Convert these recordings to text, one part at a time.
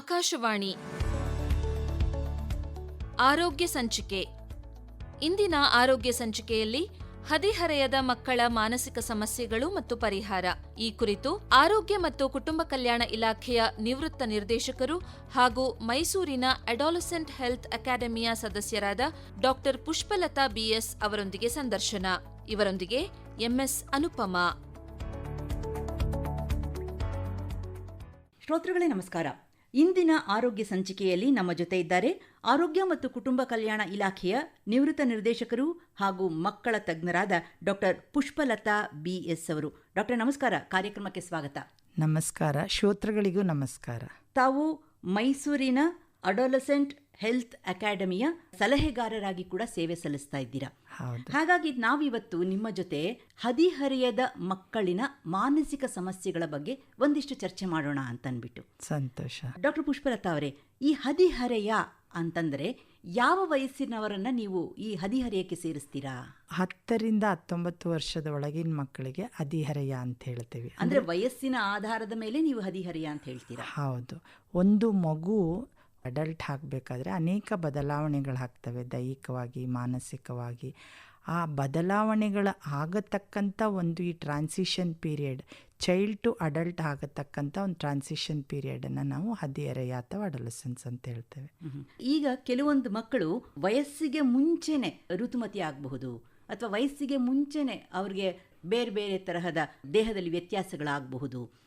ಆಕಾಶವಾಣಿ. ಆರೋಗ್ಯ ಸಂಚಿಕೆ. ಇಂದಿನ ಆರೋಗ್ಯ ಸಂಚಿಕೆಯಲ್ಲಿ ಹದಿಹರೆಯದ ಮಕ್ಕಳ ಮಾನಸಿಕ ಸಮಸ್ಯೆಗಳು ಮತ್ತು ಪರಿಹಾರ. ಈ ಕುರಿತು ಆರೋಗ್ಯ ಮತ್ತು ಕುಟುಂಬ ಕಲ್ಯಾಣ ಇಲಾಖೆಯ ನಿವೃತ್ತ ನಿರ್ದೇಶಕರು ಹಾಗೂ ಮೈಸೂರಿನ ಅಡಾಲಸೆಂಟ್ ಹೆಲ್ತ್ ಅಕಾಡೆಮಿಯ ಸದಸ್ಯರಾದ ಡಾಕ್ಟರ್ ಪುಷ್ಪಲತಾ ಬಿಎಸ್ ಅವರೊಂದಿಗೆ ಸಂದರ್ಶನ. ಇವರೊಂದಿಗೆ ಎಂಎಸ್ ಅನುಪಮಾ. ಶ್ರೋತೃಗಳೇ ನಮಸ್ಕಾರ. ಇಂದಿನ ಆರೋಗ್ಯ ಸಂಚಿಕೆಯಲ್ಲಿ ನಮ್ಮ ಜೊತೆ ಇದ್ದಾರೆ ಆರೋಗ್ಯ ಮತ್ತು ಕುಟುಂಬ ಕಲ್ಯಾಣ ಇಲಾಖೆಯ ನಿವೃತ್ತ ನಿರ್ದೇಶಕರು ಹಾಗೂ ಮಕ್ಕಳ ತಜ್ಞರಾದ ಡಾಕ್ಟರ್ ಪುಷ್ಪಲತಾ ಬಿ ಎಸ್ ಅವರು. ಡಾಕ್ಟರ್ ನಮಸ್ಕಾರ. ಕಾರ್ಯಕ್ರಮಕ್ಕೆ ಸ್ವಾಗತ. ನಮಸ್ಕಾರ. ಶ್ರೋತೃಗಳಿಗೂ ನಮಸ್ಕಾರ. ತಾವು ಮೈಸೂರಿನ ಅಡೋಲಸೆಂಟ್ ಹೆಲ್ತ್ ಅಕಾಡೆಮಿಯ ಸಲಹೆಗಾರರಾಗಿ ಕೂಡ ಸೇವೆ ಸಲ್ಲಿಸ್ತಾ ಇದ್ದೀರಾ. ಹೌದು. ಹಾಗಾಗಿ ನಾವಿವತ್ತು ನಿಮ್ಮ ಜೊತೆ ಹದಿಹರೆಯದ ಮಕ್ಕಳಿನ ಮಾನಸಿಕ ಸಮಸ್ಯೆಗಳ ಬಗ್ಗೆ ಒಂದಿಷ್ಟು ಚರ್ಚೆ ಮಾಡೋಣ ಅಂತ ಅಂದ್ಬಿಟ್ಟು ಸಂತೋಷ. ಡಾಕ್ಟರ್ ಪುಷ್ಪಲತಾ ಅವರೇ ಈ ಹದಿಹರೆಯ ಅಂತಂದ್ರೆ ಯಾವ ವಯಸ್ಸಿನವರನ್ನ ನೀವು ಈ ಹದಿಹರೆಯಕ್ಕೆ ಸೇರಿಸ್ತೀರಾ? ಹತ್ತರಿಂದ ಹತ್ತೊಂಬತ್ತು ವರ್ಷದ ಒಳಗಿನ ಮಕ್ಕಳಿಗೆ ಹದಿಹರೆಯ ಅಂತ ಹೇಳ್ತೀವಿ. ಅಂದ್ರೆ ವಯಸ್ಸಿನ ಆಧಾರದ ಮೇಲೆ ನೀವು ಹದಿಹರೆಯ ಅಂತ ಹೇಳ್ತೀರಾ? ಹೌದು. ಒಂದು ಮಗು ಅಡಲ್ಟ್ ಆಗಬೇಕಾದ್ರೆ ಅನೇಕ ಬದಲಾವಣೆಗಳಾಗ್ತವೆ ದೈಹಿಕವಾಗಿ, ಮಾನಸಿಕವಾಗಿ. ಆ ಬದಲಾವಣೆಗಳು ಆಗತಕ್ಕಂಥ ಒಂದು ಈ transition period child to adult ಆಗತಕ್ಕಂಥ ಒಂದು ಟ್ರಾನ್ಸಿಷನ್ ಪೀರಿಯಡನ್ನು ನಾವು ಹದಿಹರೆಯ ಅಥವಾ ಅಡಲಸೆನ್ಸ್ ಅಂತ ಹೇಳ್ತೇವೆ. ಈಗ ಕೆಲವೊಂದು ಮಕ್ಕಳು ವಯಸ್ಸಿಗೆ ಮುಂಚೆನೆ ಋತುಮತಿ ಆಗಬಹುದು ಅಥವಾ ವಯಸ್ಸಿಗೆ ಮುಂಚೆನೆ ಅವ್ರಿಗೆ ಬೇರೆ ಬೇರೆ ತರಹದ ದೇಹದಲ್ಲಿ ವ್ಯತ್ಯಾಸಗಳಾಗಬಹುದು.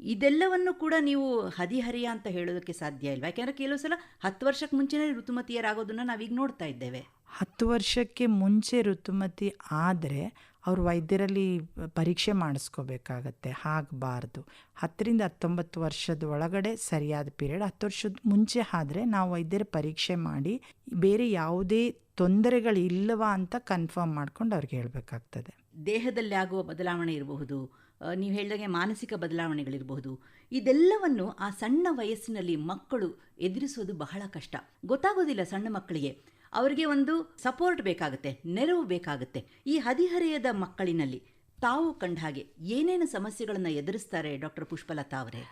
ಇದೆಲ್ಲವನ್ನು ಕೂಡ ನೀವು ಹದಿಹರಿಯ ಅಂತ ಹೇಳೋದಕ್ಕೆ ಸಾಧ್ಯ ಇಲ್ವಾ? ಯಾಕೆಂದ್ರೆ ಕೆಲವು ಸಲ ಹತ್ತು ವರ್ಷಕ್ಕೆ ಮುಂಚೆನೇ ಋತುಮತಿಯರಾಗೋದನ್ನು ನಾವೀಗ ನೋಡ್ತಾ ಇದ್ದೇವೆ. ಹತ್ತು ವರ್ಷಕ್ಕೆ ಮುಂಚೆ ಋತುಮತಿ ಆದರೆ ಅವರು ವೈದ್ಯರಲ್ಲಿ ಪರೀಕ್ಷೆ ಮಾಡಿಸ್ಕೋಬೇಕಾಗತ್ತೆ ಆಗಬಾರ್ದು. ಹತ್ತರಿಂದ ಹತ್ತೊಂಬತ್ತು ವರ್ಷದ ಒಳಗಡೆ ಸರಿಯಾದ ಪೀರಿಯಡ್ ಹತ್ತು ವರ್ಷದ ಮುಂಚೆ ಆದರೆ ನಾವು ವೈದ್ಯರ ಪರೀಕ್ಷೆ ಮಾಡಿ ಬೇರೆ ಯಾವುದೇ ತೊಂದರೆಗಳಿಲ್ಲವಾ ಅಂತ ಕನ್ಫರ್ಮ್ ಮಾಡ್ಕೊಂಡು ಅವ್ರಿಗೆ ಹೇಳಬೇಕಾಗ್ತದೆ. ದೇಹದಲ್ಲಿ ಆಗುವ ಬದಲಾವಣೆ ಇರಬಹುದು ನೀವು ಹೇಳಿದಾಗೆ ಮಾನಸಿಕ ಬದಲಾವಣೆಗಳಿರಬಹುದು. ಇದೆಲ್ಲವನ್ನು ಆ ಸಣ್ಣ ವಯಸ್ಸಿನಲ್ಲಿ ಮಕ್ಕಳು ಎದುರಿಸೋದು ಬಹಳ ಕಷ್ಟ. ಗೊತ್ತಾಗೋದಿಲ್ಲ ಸಣ್ಣ ಮಕ್ಕಳಿಗೆ. ಅವರಿಗೆ ಒಂದು ಸಪೋರ್ಟ್ ಬೇಕಾಗುತ್ತೆ, ನೆರವು ಬೇಕಾಗುತ್ತೆ. ಈ ಹದಿಹರೆಯದ ಮಕ್ಕಳಿನಲ್ಲಿ ತಾವು ಕಂಡ ಹಾಗೆ ಏನೇನು ಸಮಸ್ಯೆಗಳನ್ನು ಎದುರಿಸ್ತಾರೆ ಡಾಕ್ಟರ್ ಪುಷ್ಪಲತಾ ಅವರೇ?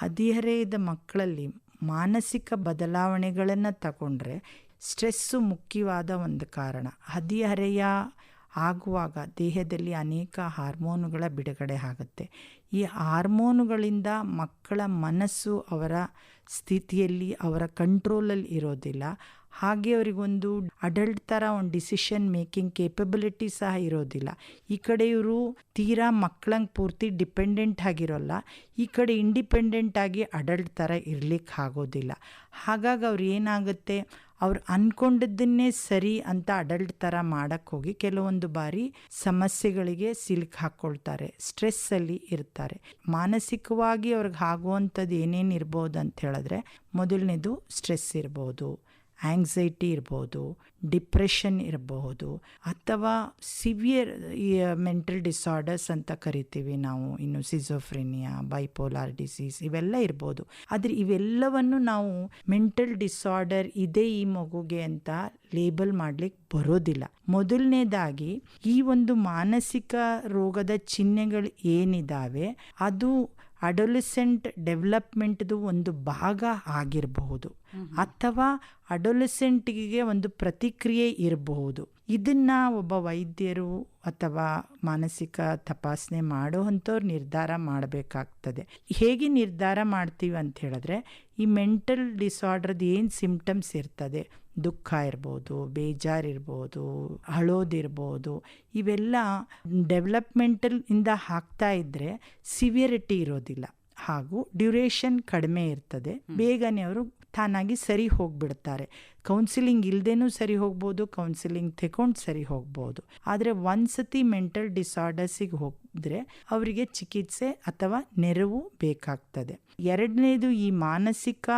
ಹದಿಹರೆಯದ ಮಕ್ಕಳಲ್ಲಿ ಮಾನಸಿಕ ಬದಲಾವಣೆಗಳನ್ನು ತಗೊಂಡ್ರೆ ಸ್ಟ್ರೆಸ್ಸು ಮುಖ್ಯವಾದ ಒಂದು ಕಾರಣ. ಹದಿಹರೆಯ ಆಗುವಾಗ ದೇಹದಲ್ಲಿ ಅನೇಕ ಹಾರ್ಮೋನುಗಳ ಬಿಡುಗಡೆ ಆಗುತ್ತೆ. ಈ ಹಾರ್ಮೋನುಗಳಿಂದ ಮಕ್ಕಳ ಮನಸ್ಸು ಅವರ ಸ್ಥಿತಿಯಲ್ಲಿ, ಅವರ ಕಂಟ್ರೋಲಲ್ಲಿ ಇರೋದಿಲ್ಲ. ಹಾಗೆ ಅವರಿಗೊಂದು ಅಡಲ್ಟ್ ಥರ ಒಂದು ಡಿಸಿಷನ್ ಮೇಕಿಂಗ್ ಕೇಪಬಿಲಿಟಿ ಸಹ ಇರೋದಿಲ್ಲ. ಈ ಕಡೆ ಇವರು ತೀರಾ ಮಕ್ಕಳಂಗೆ ಪೂರ್ತಿ ಡಿಪೆಂಡೆಂಟ್ ಆಗಿರೋಲ್ಲ. ಈ ಕಡೆ ಇಂಡಿಪೆಂಡೆಂಟ್ ಆಗಿ ಅಡಲ್ಟ್ ಥರ ಇರ್ಲಿಕ್ಕೆ ಆಗೋದಿಲ್ಲ. ಹಾಗಾಗಿ ಅವ್ರು ಏನಾಗುತ್ತೆ? ಅವ್ರು ಅಂದ್ಕೊಂಡಿದ್ದನ್ನೇ ಸರಿ ಅಂತ ಅಡಲ್ಟ್ ಥರ ಮಾಡೋಕ್ಕೆ ಹೋಗಿ ಕೆಲವೊಂದು ಬಾರಿ ಸಮಸ್ಯೆಗಳಿಗೆ ಸಿಲುಕು ಹಾಕ್ಕೊಳ್ತಾರೆ ಸ್ಟ್ರೆಸ್ಸಲ್ಲಿ ಇರ್ತಾರೆ. ಮಾನಸಿಕವಾಗಿ ಅವ್ರಿಗೆ ಆಗುವಂಥದ್ದು ಏನೇನು ಇರ್ಬೋದು ಅಂತ ಹೇಳಿದ್ರೆ ಮೊದಲನೇದು ಸ್ಟ್ರೆಸ್ ಇರ್ಬೋದು. ಆಂಗ್ಸೈಟಿ ಇರ್ಬೋದು ಡಿಪ್ರೆಷನ್ ಇರಬಹುದು ಅಥವಾ ಸಿವಿಯರ್ ಮೆಂಟಲ್ ಡಿಸಾರ್ಡರ್ಸ್ ಅಂತ ಕರಿತೀವಿ ನಾವು. ಇನ್ನು ಸಿಜೋಫ್ರೆನಿಯಾ ಬೈಪೋಲಾರ್ ಡಿಸೀಸ್ ಇವೆಲ್ಲ ಇರ್ಬೋದು. ಆದರೆ ಇವೆಲ್ಲವನ್ನು ನಾವು ಮೆಂಟಲ್ ಡಿಸಾರ್ಡರ್ ಇದೆ ಈ ಮಗುಗೆ ಅಂತ ಲೇಬಲ್ ಮಾಡ್ಲಿಕ್ಕೆ ಬರೋದಿಲ್ಲ. ಮೊದಲನೇದಾಗಿ ಈ ಒಂದು ಮಾನಸಿಕ ರೋಗದ ಚಿಹ್ನೆಗಳು ಏನಿದ್ದಾವೆ ಅದು ಅಡೊಲಿಸೆಂಟ್ ಡೆವಲಪ್ಮೆಂಟ್ದು ಒಂದು ಭಾಗ ಆಗಿರಬಹುದು. ಅಥವಾ ಅಡೊಲಿಸೆಂಟ್ಗೆ ಒಂದು ಪ್ರತಿಕ್ರಿಯೆ ಇರಬಹುದು. ಇದನ್ನ ಒಬ್ಬ ವೈದ್ಯರು ಅಥವಾ ಮಾನಸಿಕ ತಪಾಸಣೆ ಮಾಡುವಂಥವ್ರು ನಿರ್ಧಾರ ಮಾಡಬೇಕಾಗ್ತದೆ. ಹೇಗೆ ನಿರ್ಧಾರ ಮಾಡ್ತೀವಿ ಅಂತ ಹೇಳಿದ್ರೆ ಈ ಮೆಂಟಲ್ ಡಿಸಾರ್ಡ್ರದ್ದು ಏನು ಸಿಂಪ್ಟಮ್ಸ್ ಇರ್ತದೆ ದುಃಖ ಇರ್ಬೋದು ಬೇಜಾರಿರ್ಬೋದು ಅಳೋದಿರ್ಬೋದು ಇವೆಲ್ಲ ಡೆವಲಪ್ಮೆಂಟಲ್ ಇಂದ ಹಾಕ್ತಾ ಇದ್ದರೆ ಸಿವಿಯರಿಟಿ ಇರೋದಿಲ್ಲ. ಹಾಗೂ ಡ್ಯೂರೇಷನ್ ಕಡಿಮೆ ಇರ್ತದೆ. ಬೇಗನೆ ಅವರು ತಾನಾಗಿ ಸರಿ ಹೋಗ್ಬಿಡ್ತಾರೆ. ಕೌನ್ಸಿಲಿಂಗ್ ಇಲ್ಲದೇನೂ ಸರಿ ಹೋಗ್ಬೋದು ಕೌನ್ಸಿಲಿಂಗ್ ತಗೊಂಡು ಸರಿ ಹೋಗ್ಬೋದು. ಆದರೆ ಒಂದ್ಸತಿ ಮೆಂಟಲ್ ಡಿಸಾರ್ಡರ್ಸಿಗೆ ಹೋಗಿದ್ರೆ ಅವರಿಗೆ ಚಿಕಿತ್ಸೆ ಅಥವಾ ನೆರವು ಬೇಕಾಗ್ತದೆ. ಎರಡನೇದು ಈ ಮಾನಸಿಕ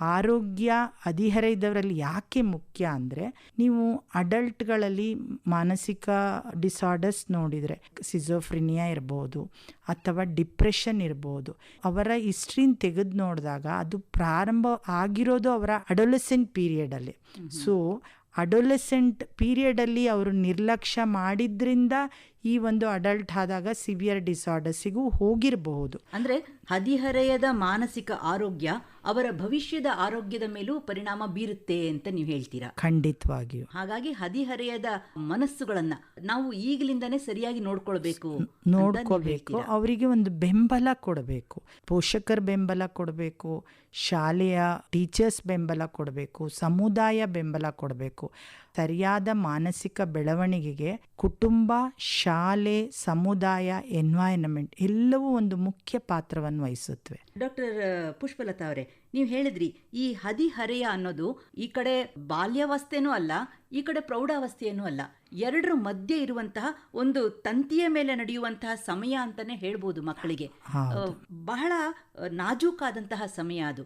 ಆರೋಗ್ಯ ಹದಿಹರೆಯದವರಲ್ಲಿ ಯಾಕೆ ಮುಖ್ಯ ಅಂದರೆ ನೀವು ಅಡಲ್ಟ್ಗಳಲ್ಲಿ ಮಾನಸಿಕ ಡಿಸಾರ್ಡರ್ಸ್ ನೋಡಿದರೆ ಸಿಜೋಫ್ರಿನಿಯಾ ಇರ್ಬೋದು ಅಥವಾ ಡಿಪ್ರೆಷನ್ ಇರ್ಬೋದು ಅವರ ಹಿಸ್ಟ್ರಿನ ತೆಗೆದು ನೋಡಿದಾಗ ಅದು ಪ್ರಾರಂಭ ಆಗಿರೋದು ಅವರ ಅಡೊಲಸೆಂಟ್ ಪೀರಿಯಡಲ್ಲಿ ಸೊ ಅಡೊಲೆಸೆಂಟ್ ಪೀರಿಯಡಲ್ಲಿ ಅವರು ನಿರ್ಲಕ್ಷ್ಯ ಮಾಡಿದ್ರಿಂದ ಈ ಒಂದು ಅಡಲ್ಟ್ ಆದಾಗ ಸಿವಿಯರ್ ಡಿಸಾರ್ಡರ್ಸಿಗೂ ಹೋಗಿರಬಹುದು. ಅಂದ್ರೆ ಹದಿಹರೆಯದ ಮಾನಸಿಕ ಆರೋಗ್ಯ ಅವರ ಭವಿಷ್ಯದ ಆರೋಗ್ಯದ ಮೇಲೂ ಪರಿಣಾಮ ಬೀರುತ್ತೆ ಅಂತ ನೀವು ಹೇಳ್ತೀರಾ? ಖಂಡಿತವಾಗಿಯೂ. ಹಾಗಾಗಿ ಹದಿಹರೆಯದ ಮನಸ್ಸುಗಳನ್ನ ನಾವು ಈಗಲಿಂದನೇ ಸರಿಯಾಗಿ ನೋಡ್ಕೊಳ್ಬೇಕು ನೋಡ್ಕೊಳ್ಬೇಕು. ನೋಡ್ಕೋಬೇಕು ಅವರಿಗೆ ಒಂದು ಬೆಂಬಲ ಕೊಡಬೇಕು. ಪೋಷಕರ ಬೆಂಬಲ ಕೊಡಬೇಕು. ಶಾಲೆಯ ಟೀಚರ್ಸ್ ಬೆಂಬಲ ಕೊಡಬೇಕು. ಸಮುದಾಯ ಬೆಂಬಲ ಕೊಡಬೇಕು. ಸರಿಯಾದ ಮಾನಸಿಕ ಬೆಳವಣಿಗೆಗೆ ಕುಟುಂಬ ಶಾಲೆ ಸಮುದಾಯ ಎನ್ವೈರನ್ಮೆಂಟ್ ಎಲ್ಲವೂ ಒಂದು ಮುಖ್ಯ ಪಾತ್ರವನ್ನು ವಹಿಸುತ್ತವೆ. ಡಾಕ್ಟರ್ ಪುಷ್ಪಲತಾ ಅವರೇ ನೀವು ಹೇಳಿದ್ರಿ ಈ ಹದಿಹರೆಯ ಅನ್ನೋದು ಈ ಕಡೆ ಬಾಲ್ಯಾವಸ್ಥೆನೂ ಅಲ್ಲ ಈ ಕಡೆ ಪ್ರೌಢಾವಸ್ಥೆಯೂ ಅಲ್ಲ. ಎರಡರ ಮಧ್ಯೆ ಇರುವಂತಹ ಒಂದು ತಂತಿಯ ಮೇಲೆ ನಡೆಯುವಂತಹ ಸಮಯ ಅಂತಾನೆ ಹೇಳ್ಬೋದು ಮಕ್ಕಳಿಗೆ. ಬಹಳ ನಾಜೂಕಾದಂತಹ ಸಮಯ ಅದು.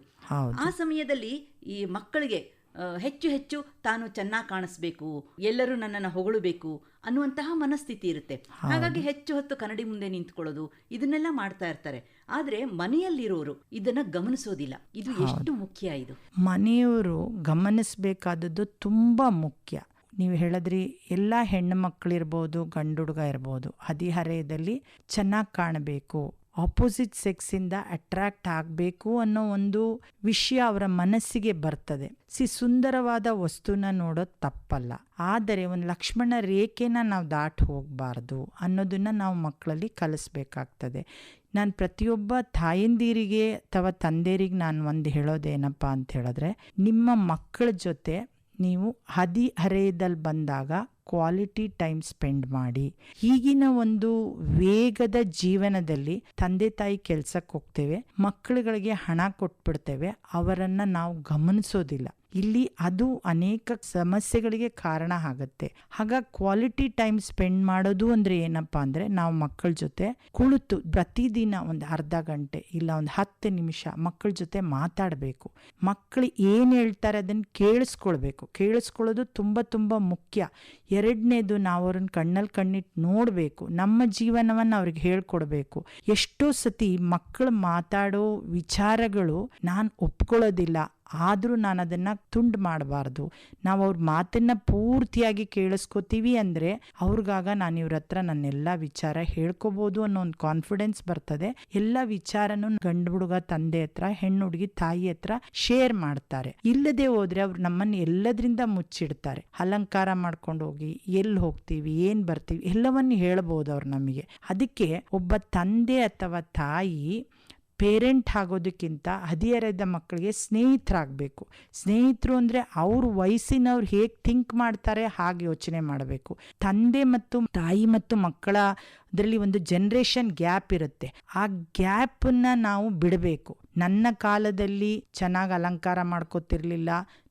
ಆ ಸಮಯದಲ್ಲಿ ಈ ಮಕ್ಕಳಿಗೆ ಹೆಚ್ಚು ಹೆಚ್ಚು ತಾನು ಚೆನ್ನಾಗಿ ಕಾಣಿಸ್ಬೇಕು ಎಲ್ಲರೂ ನನ್ನನ್ನು ಹೊಗಳಬೇಕು ಅನ್ನುವಂತಹ ಮನಸ್ಥಿತಿ ಇರುತ್ತೆ. ಹಾಗಾಗಿ ಹೆಚ್ಚು ಹೊತ್ತು ಕನ್ನಡಿ ಮುಂದೆ ನಿಂತ್ಕೊಳ್ಳೋದು ಇದನ್ನೆಲ್ಲ ಮಾಡ್ತಾ ಇರ್ತಾರೆ. ಆದ್ರೆ ಮನೆಯಲ್ಲಿರೋರು ಇದನ್ನ ಗಮನಿಸೋದಿಲ್ಲ. ಇದು ಎಷ್ಟು ಮುಖ್ಯ ಇದು? ಮನೆಯವರು ಗಮನಿಸಬೇಕಾದದ್ದು ತುಂಬಾ ಮುಖ್ಯ. ನೀವು ಹೇಳಿದ್ರಿ ಎಲ್ಲ ಹೆಣ್ಣು ಮಕ್ಕಳಿರ್ಬೋದು ಗಂಡು ಹುಡುಗ ಇರ್ಬೋದು ಹದಿಹರೆಯದಲ್ಲಿ ಚೆನ್ನಾಗಿ ಕಾಣಬೇಕು. ಆಪೋಸಿಟ್ ಸೆಕ್ಸಿಂದ ಅಟ್ರಾಕ್ಟ್ ಆಗಬೇಕು ಅನ್ನೋ ಒಂದು ವಿಷಯ ಅವರ ಮನಸ್ಸಿಗೆ ಬರ್ತದೆ. ಸಿ, ಸುಂದರವಾದ ವಸ್ತುನ ನೋಡೋದು ತಪ್ಪಲ್ಲ. ಆದರೆ ಒಂದು ಲಕ್ಷ್ಮಣ ರೇಖೆನ ನಾವು ದಾಟಿ ಹೋಗಬಾರ್ದು ಅನ್ನೋದನ್ನ ನಾವು ಮಕ್ಕಳಲ್ಲಿ ಕಲಿಸ್ಬೇಕಾಗ್ತದೆ. ನಾನು ಪ್ರತಿಯೊಬ್ಬ ತಾಯಂದಿರಿಗೆ ಅಥವಾ ತಂದೆಯರಿಗೆ ನಾನು ಒಂದು ಹೇಳೋದೇನಪ್ಪ ಅಂತ ಹೇಳಿದ್ರೆ, ನಿಮ್ಮ ಮಕ್ಕಳ ಜೊತೆ ನೀವು ಹದಿಹರೆಯದಲ್ಲಿ ಬಂದಾಗ ಕ್ವಾಲಿಟಿ ಟೈಮ್ ಸ್ಪೆಂಡ್ ಮಾಡಿ. ಈಗಿನ ಒಂದು ವೇಗದ ಜೀವನದಲ್ಲಿ ತಂದೆ ತಾಯಿ ಕೆಲ್ಸಕ್ಕೆ ಹೋಗ್ತೇವೆ, ಮಕ್ಕಳುಗಳಿಗೆ ಹಣ ಕೊಟ್ಬಿಡ್ತೇವೆ, ಅವರನ್ನು ನಾವು ಗಮನಿಸೋದಿಲ್ಲ. ಇಲ್ಲಿ ಅದು ಅನೇಕ ಸಮಸ್ಯೆಗಳಿಗೆ ಕಾರಣ ಆಗುತ್ತೆ. ಹಾಗಾಗಿ ಕ್ವಾಲಿಟಿ ಟೈಮ್ ಸ್ಪೆಂಡ್ ಮಾಡೋದು ಅಂದ್ರೆ ಏನಪ್ಪ ಅಂದ್ರೆ ನಾವು ಮಕ್ಕಳ ಜೊತೆ ಕುಳಿತು ಪ್ರತಿದಿನ ಒಂದು ಅರ್ಧ ಗಂಟೆ ಇಲ್ಲ ಒಂದು ಹತ್ತು ನಿಮಿಷ ಮಕ್ಕಳ ಜೊತೆ ಮಾತಾಡಬೇಕು. ಮಕ್ಕಳು ಏನು ಹೇಳ್ತಾರೆ ಅದನ್ನು ಕೇಳಿಸ್ಕೊಳ್ಬೇಕು. ಕೇಳಿಸ್ಕೊಳ್ಳೋದು ತುಂಬ ತುಂಬ ಮುಖ್ಯ. ಎರಡನೇದು ನಾವು ಅವ್ರನ್ನ ಕಣ್ಣಲ್ಲಿ ಕಣ್ಣಿಟ್ಟು ನೋಡಬೇಕು. ನಮ್ಮ ಜೀವನವನ್ನು ಅವ್ರಿಗೆ ಹೇಳ್ಕೊಡ್ಬೇಕು. ಎಷ್ಟೋ ಸತಿ ಮಕ್ಕಳು ಮಾತಾಡೋ ವಿಚಾರಗಳು ನಾನು ಒಪ್ಕೊಳ್ಳೋದಿಲ್ಲ. ಆದರೂ ನಾನು ಅದನ್ನು ತುಂಡು ಮಾಡಬಾರ್ದು. ನಾವು ಅವ್ರ ಮಾತನ್ನು ಪೂರ್ತಿಯಾಗಿ ಕೇಳಿಸ್ಕೊತೀವಿ ಅಂದರೆ ಅವ್ರಿಗಾಗ ನಾನು ಇವ್ರ ಹತ್ರ ನನ್ನೆಲ್ಲ ವಿಚಾರ ಹೇಳ್ಕೊಬೋದು ಅನ್ನೋ ಒಂದು ಕಾನ್ಫಿಡೆನ್ಸ್ ಬರ್ತದೆ. ಎಲ್ಲ ವಿಚಾರನೂ ಗಂಡು ಹುಡುಗ ತಂದೆ ಹತ್ರ, ಹೆಣ್ಣು ಹುಡುಗಿ ತಾಯಿ ಹತ್ರ ಶೇರ್ ಮಾಡ್ತಾರೆ. ಇಲ್ಲದೆ ಹೋದ್ರೆ ಅವ್ರು ನಮ್ಮನ್ನು ಎಲ್ಲದರಿಂದ ಮುಚ್ಚಿಡ್ತಾರೆ. ಅಲಂಕಾರ ಮಾಡ್ಕೊಂಡು ಹೋಗಿ ಎಲ್ಲಿ ಹೋಗ್ತೀವಿ, ಏನು ಬರ್ತೀವಿ, ಎಲ್ಲವನ್ನು ಹೇಳ್ಬೋದು ಅವ್ರು ನಮಗೆ. ಅದಕ್ಕೆ ಒಬ್ಬ ತಂದೆ ಅಥವಾ ತಾಯಿ ಪೇರೆಂಟ್ ಆಗೋದಕ್ಕಿಂತ ಹದಿಹರೆಯದ ಮಕ್ಕಳಿಗೆ ಸ್ನೇಹಿತರಾಗಬೇಕು. ಸ್ನೇಹಿತರು ಅಂದರೆ ಅವ್ರ ವಯಸ್ಸಿನವ್ರು ಹೇಗೆ ಥಿಂಕ್ ಮಾಡ್ತಾರೆ ಹಾಗೆ ಯೋಚನೆ ಮಾಡಬೇಕು. ತಂದೆ ಮತ್ತು ತಾಯಿ ಮತ್ತು ಮಕ್ಕಳ ಅದರಲ್ಲಿ ಒಂದು ಜನ್ರೇಷನ್ ಗ್ಯಾಪ್ ಇರುತ್ತೆ. ಆ ಗ್ಯಾಪನ್ನು ನಾವು ಬಿಡಬೇಕು. ನನ್ನ ಕಾಲದಲ್ಲಿ ಚೆನ್ನಾಗಿ ಅಲಂಕಾರ ಮಾಡ್ಕೋತಿರ್ಲಿಲ್ಲ.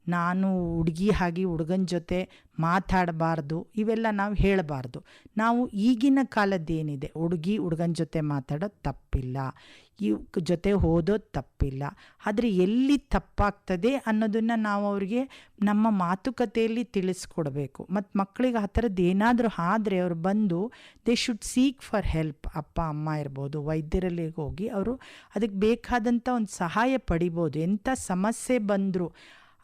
ನಾನು ಹುಡುಗಿ ಹಾಗೆ ಹುಡುಗನ ಜೊತೆ ಮಾತಾಡಬಾರ್ದು, ಇವೆಲ್ಲ ನಾವು ಹೇಳಬಾರ್ದು. ನಾವು ಈಗಿನ ಕಾಲದ್ದೇನಿದೆ, ಹುಡುಗಿ ಹುಡುಗನ ಜೊತೆ ಮಾತಾಡೋದು ತಪ್ಪಿಲ್ಲ ಇವ್ ಜೊತೆ ಓದೋದು ತಪ್ಪಿಲ್ಲ. ಆದರೆ ಎಲ್ಲಿ ತಪ್ಪಾಗ್ತದೆ ಅನ್ನೋದನ್ನು ನಾವು ಅವರಿಗೆ ನಮ್ಮ ಮಾತುಕತೆಯಲ್ಲಿ ತಿಳಿಸ್ಕೊಡ್ಬೇಕು. ಮತ್ತು ಮಕ್ಕಳಿಗೆ ಆ ಥರದ್ದು ಏನಾದರೂ ಆದರೆ ಅವರು ಬಂದು they should seek for help ಅಪ್ಪ, ಅಮ್ಮ ಇರ್ಬೋದು ವೈದ್ಯರಲ್ಲಿ ಹೋಗಿ ಅವರು ಅದಕ್ಕೆ ಬೇಕಾದಂಥ ಒಂದು ಸಹಾಯ ಪಡಿಬೋದು. ಎಂಥ ಸಮಸ್ಯೆ ಬಂದರೂ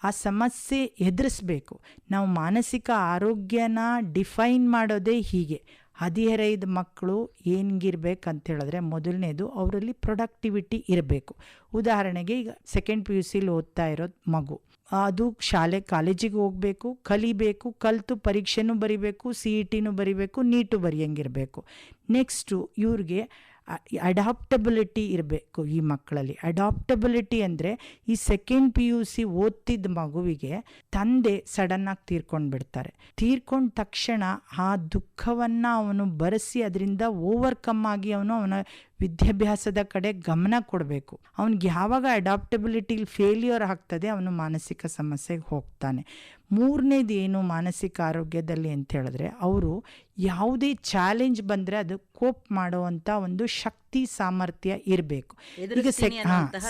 ಆ ಸಮಸ್ಯೆ ಎದುರಿಸ್ಬೇಕು. ನಾವು ಮಾನಸಿಕ ಆರೋಗ್ಯನ ಡಿಫೈನ್ ಮಾಡೋದೇ ಹೀಗೆ. ಹದಿಹರೆಯದ ಮಕ್ಕಳು ಹೆಂಗಿರ್ಬೇಕಂತ ಹೇಳಿದ್ರೆ ಮೊದಲನೇದು ಅವರಲ್ಲಿ ಪ್ರೊಡಕ್ಟಿವಿಟಿ ಇರಬೇಕು. ಉದಾಹರಣೆಗೆ ಈಗ ಸೆಕೆಂಡ್ ಪಿ ಯು ಸಿಲಿ ಓದ್ತಾ ಇರೋದು ಮಗು. ಅದು ಶಾಲೆ ಕಾಲೇಜಿಗೆ ಹೋಗಬೇಕು, ಕಲಿಬೇಕು, ಕಲಿತು ಪರೀಕ್ಷೆನೂ ಬರಿಬೇಕು, ಸಿ ಇ ಟಿನೂ ಬರಿಬೇಕು, ನೀಟು ಬರೆಯಂಗಿರಬೇಕು. ನೆಕ್ಸ್ಟು ಇವ್ರಿಗೆ ಅಡಾಪ್ಟಬಿಲಿಟಿ ಇರಬೇಕು ಈ ಮಕ್ಕಳಲ್ಲಿ. ಅಡಾಪ್ಟಬಿಲಿಟಿ ಅಂದರೆ ಈ ಸೆಕೆಂಡ್ ಪಿ ಯು ಸಿ ಓದ್ತಿದ್ದ ಮಗುವಿಗೆ ತಂದೆ ಸಡನ್ನಾಗಿ ತೀರ್ಕೊಂಡು ಬಿಡ್ತಾರೆ ತೀರ್ಕೊಂಡ ತಕ್ಷಣ ಆ ದುಃಖವನ್ನು ಅವನು ಬರೆಸಿ, ಅದರಿಂದ ಓವರ್ಕಮ್ ಆಗಿ ಅವನು ಅವನ ವಿದ್ಯಾಭ್ಯಾಸದ ಕಡೆ ಗಮನ ಕೊಡಬೇಕು. ಅವ್ನಿಗೆ ಯಾವಾಗ ಅಡಾಪ್ಟಬಿಲಿಟಿ ಫೇಲ್ಯೂರ್ ಆಗ್ತದೆ ಅವನು ಮಾನಸಿಕ ಸಮಸ್ಯೆಗೆ ಹೋಗ್ತಾನೆ. ಮೂರನೇದು ಏನು ಮಾನಸಿಕ ಆರೋಗ್ಯದಲ್ಲಿ ಅಂತ ಹೇಳಿದ್ರೆ ಅವರು ಯಾವುದೇ ಚಾಲೆಂಜ್ ಬಂದರೆ ಅದು ಕೋಪ್ ಮಾಡುವಂಥ ಒಂದು ಶಕ್ತಿ ಸಾಮರ್ಥ್ಯ ಇರಬೇಕು. ಈಗ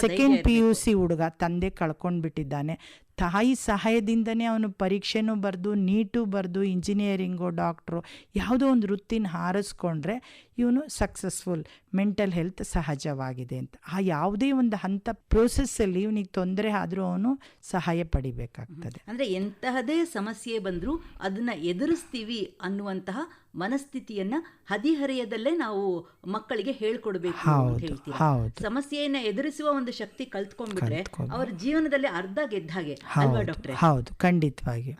ಸೆಕೆಂಡ್ ಪಿ ಯು ಸಿ ಹುಡುಗ ತಂದೆ ಕಳ್ಕೊಂಡ್ಬಿಟ್ಟಿದ್ದಾನೆ. ತಾಯಿ ಸಹಾಯದಿಂದನೇ ಅವನು ಪರೀಕ್ಷೆನೂ ಬರೆದು ನೀಟು ಬರೆದು ಇಂಜಿನಿಯರಿಂಗು ಡಾಕ್ಟ್ರು ಯಾವುದೋ ಒಂದು ವೃತ್ತಿನ ಹಾರಿಸ್ಕೊಂಡ್ರೆ ಇವನು ಸಕ್ಸಸ್ಫುಲ್ ಮೆಂಟಲ್ ಹೆಲ್ತ್ ಸಹಜವಾಗಿದೆ ಅಂತ. ಆ ಯಾವುದೇ ಒಂದು ಹಂತ ಪ್ರೋಸೆಸ್ಸಲ್ಲಿ ಇವನಿಗೆ ತೊಂದರೆ ಆದರೂ ಅವನು ಸಹಾಯ ಪಡಿಬೇಕಾಗ್ತದೆ. ಅಂದ್ರೆ ಎಂತಹದೇ ಸಮಸ್ಯೆ ಬಂದರೂ ಅದನ್ನ ಎದುರಿಸ್ತೀವಿ ಅನ್ನುವಂತಹ ಮನಸ್ಥಿತಿಯನ್ನ ಹದಿಹರೆಯದಲ್ಲೇ ನಾವು ಮಕ್ಕಳಿಗೆ ಹೇಳ್ಕೊಡ್ಬೇಕು ಅಂತ ಹೇಳ್ತೀವಿ. ಸಮಸ್ಯೆಯನ್ನ ಎದುರಿಸುವ ಒಂದು ಶಕ್ತಿ ಕಲ್ತ್ಕೊಂಡ್ಬಿಟ್ರೆ. ಅವರ ಜೀವನದಲ್ಲಿ ಅರ್ಧ ಗೆದ್ದ ಹಾಗೆ ಅಲ್ವಾ ಹೌದು ಡಾಕ್ಟ್ರೆ? ಹೌದು ಖಂಡಿತವಾಗಿ.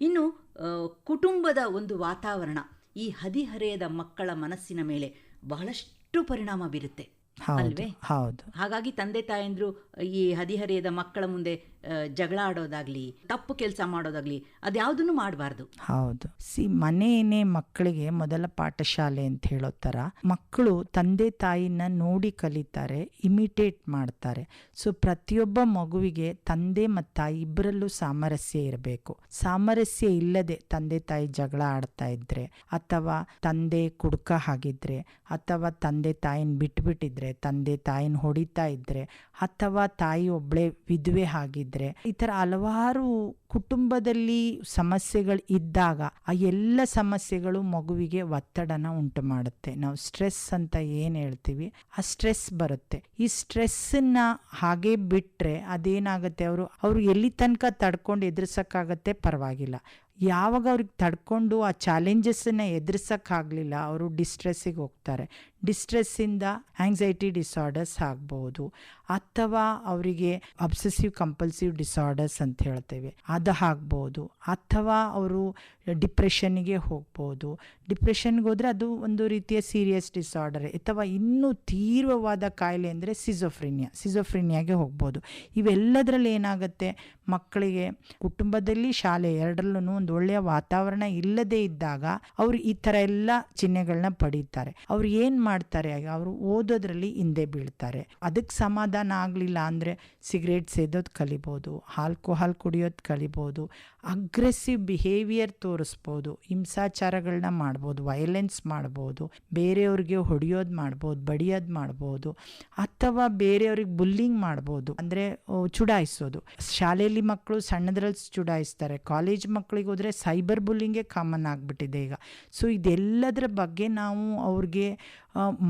ಇನ್ನು ಕುಟುಂಬದ ಒಂದು ವಾತಾವರಣ. ಈ ಹದಿಹರೆಯದ ಮಕ್ಕಳ ಮನಸ್ಸಿನ ಮೇಲೆ ಬಹಳಷ್ಟು ಪರಿಣಾಮ ಬೀರುತ್ತೆ ಅಲ್ವೇ? ಹೌದು. ಹಾಗಾಗಿ ತಂದೆ ತಾಯಂದ್ರು ಈ ಹದಿಹರೆಯದ ಮಕ್ಕಳ ಮುಂದೆ ಜಗಳ ಆಡೋದಾಗ್ಲಿ, ತಪ್ಪು ಕೆಲಸ ಮಾಡೋದಾಗ್ಲಿ, ಅದ್ಯಾವುದನ್ನು ಮಾಡಬಾರ್ದು. ಹೌದು. ಸಿ ಮನೆಯೇ ಮಕ್ಕಳಿಗೆ ಮೊದಲ ಪಾಠಶಾಲೆ ಅಂತ ಹೇಳೋ ಥರ ಮಕ್ಕಳು ತಂದೆ ತಾಯಿನ ನೋಡಿ ಕಲಿತಾರೆ ಇಮಿಟೇಟ್ ಮಾಡ್ತಾರೆ. ಸೊ ಪ್ರತಿಯೊಬ್ಬ ಮಗುವಿಗೆ ತಂದೆ ಮತ್ತು ತಾಯಿ ಇಬ್ಬರಲ್ಲೂ ಸಾಮರಸ್ಯ ಇರಬೇಕು. ಸಾಮರಸ್ಯ ಇಲ್ಲದೆ ತಂದೆ ತಾಯಿ ಜಗಳ ಆಡ್ತಾ ಇದ್ರೆ, ಅಥವಾ ತಂದೆ ಕುಡ್ಕ ಹಾಗಿದ್ರೆ, ಅಥವಾ ತಂದೆ ತಾಯಿನ ಬಿಟ್ಬಿಟ್ಟಿದ್ರೆ, ತಂದೆ ತಾಯಿನ ಹೊಡಿತಾ ಇದ್ರೆ, ಅಥವಾ ತಾಯಿ ಒಬ್ಳೆ ವಿಧವೆ ಆಗಿದ್ರೆ ಈ ಥರ ಹಲವಾರು ಕುಟುಂಬದಲ್ಲಿ ಸಮಸ್ಯೆಗಳು ಇದ್ದಾಗ ಆ ಎಲ್ಲ ಸಮಸ್ಯೆಗಳು ಮಗುವಿಗೆ ಒತ್ತಡನ ಉಂಟು ಮಾಡುತ್ತೆ ನಾವು ಸ್ಟ್ರೆಸ್ ಅಂತ ಏನು ಹೇಳ್ತೀವಿ? ಆ ಸ್ಟ್ರೆಸ್ ಬರುತ್ತೆ. ಈ ಸ್ಟ್ರೆಸ್ಸನ್ನ ಹಾಗೆ ಬಿಟ್ಟರೆ ಅದೇನಾಗುತ್ತೆ ಅವರು? ಅವರು ಎಲ್ಲಿ ತನಕ ತಡ್ಕೊಂಡು ಎದುರಿಸೋಕ್ಕಾಗತ್ತೆ? ಪರವಾಗಿಲ್ಲ. ಯಾವಾಗ ಅವ್ರಿಗೆ ತಡ್ಕೊಂಡು ಆ ಚಾಲೆಂಜಸ್ಸನ್ನು ಎದುರಿಸೋಕ್ಕಾಗಲಿಲ್ಲ, ಅವರು ಡಿಸ್ಟ್ರೆಸ್ಸಿಗೆ ಹೋಗ್ತಾರೆ. ಡಿಸ್ಟ್ರೆಸ್ಸಿಂದ ಆಂಗ್ಸೈಟಿ ಡಿಸಾರ್ಡರ್ಸ್ ಆಗ್ಬೋದು ಅಥವಾ ಅವರಿಗೆ ಅಬ್ಸೆಸಿವ್ ಕಂಪಲ್ಸಿವ್ ಡಿಸಾರ್ಡರ್ಸ್ ಅಂತ ಹೇಳ್ತೇವೆ. ಅದು ಆಗ್ಬೋದು ಅಥವಾ ಅವರು ಡಿಪ್ರೆಷನ್ಗೆ ಹೋಗ್ಬೋದು. ಡಿಪ್ರೆಷನ್ಗೆ ಹೋದರೆ ಅದು ಒಂದು ರೀತಿಯ ಸೀರಿಯಸ್ ಡಿಸಾರ್ಡರ್ ಅಥವಾ ಇನ್ನೂ ತೀವ್ರವಾದ ಕಾಯಿಲೆ ಅಂದರೆ ಸಿಜೋಫ್ರಿನಿಯಾ ಸಿಜೋಫ್ರಿನಿಯಾಗೆ ಹೋಗ್ಬೋದು. ಇವೆಲ್ಲದರಲ್ಲಿ ಏನಾಗುತ್ತೆ? ಮಕ್ಕಳಿಗೆ ಕುಟುಂಬದಲ್ಲಿ ಶಾಲೆ ಎರಡರಲ್ಲೂ ಒಂದು ಒಳ್ಳೆಯ ವಾತಾವರಣ ಇಲ್ಲದೇ ಇದ್ದಾಗ ಅವರು ಈ ಥರ ಎಲ್ಲ ಚಿಹ್ನೆಗಳನ್ನ ಪಡೀತಾರೆ. ಅವ್ರು ಏನು ಮಾಡ್ತಾರೆ. ಅವರು ಓದೋದ್ರಲ್ಲಿ ಹಿಂದೆ ಬೀಳ್ತಾರೆ. ಅದಕ್ಕೆ ಸಮಾಧಾನ ಆಗಲಿಲ್ಲ ಅಂದರೆ ಸಿಗರೇಟ್ ಸೇದೋದು ಕಲಿಬೋದು, ಆಲ್ಕೋಹಾಲ್ ಕುಡಿಯೋದು ಕಲಿಬೋದು ಅಗ್ರೆಸಿವ್ ಬಿಹೇವಿಯರ್ ತೋರಿಸ್ಬೋದು ಹಿಂಸಾಚಾರಗಳನ್ನ ಮಾಡ್ಬೋದು ವೈಲೆನ್ಸ್ ಮಾಡ್ಬೋದು, ಬೇರೆಯವ್ರಿಗೆ ಹೊಡೆಯೋದು ಮಾಡ್ಬೋದು, ಬಡಿಯೋದು ಮಾಡ್ಬೋದು, ಅಥವಾ ಬೇರೆಯವ್ರಿಗೆ ಬುಲ್ಲಿಂಗ್ ಮಾಡ್ಬೋದು, ಅಂದರೆ ಚುಡಾಯಿಸೋದು. ಶಾಲೆಯಲ್ಲಿ ಮಕ್ಕಳು ಸಣ್ಣದ್ರಲ್ಲಿ ಚುಡಾಯಿಸ್ತಾರೆ ಕಾಲೇಜ್ ಮಕ್ಕಳಿಗೆ ಹೋದರೆ ಸೈಬರ್ ಬುಲ್ಲಿಂಗೇ ಕಾಮನ್ ಆಗಿಬಿಟ್ಟಿದೆ ಈಗ. ಸೊ ಇದೆಲ್ಲದರ ಬಗ್ಗೆ ನಾವು ಅವ್ರಿಗೆ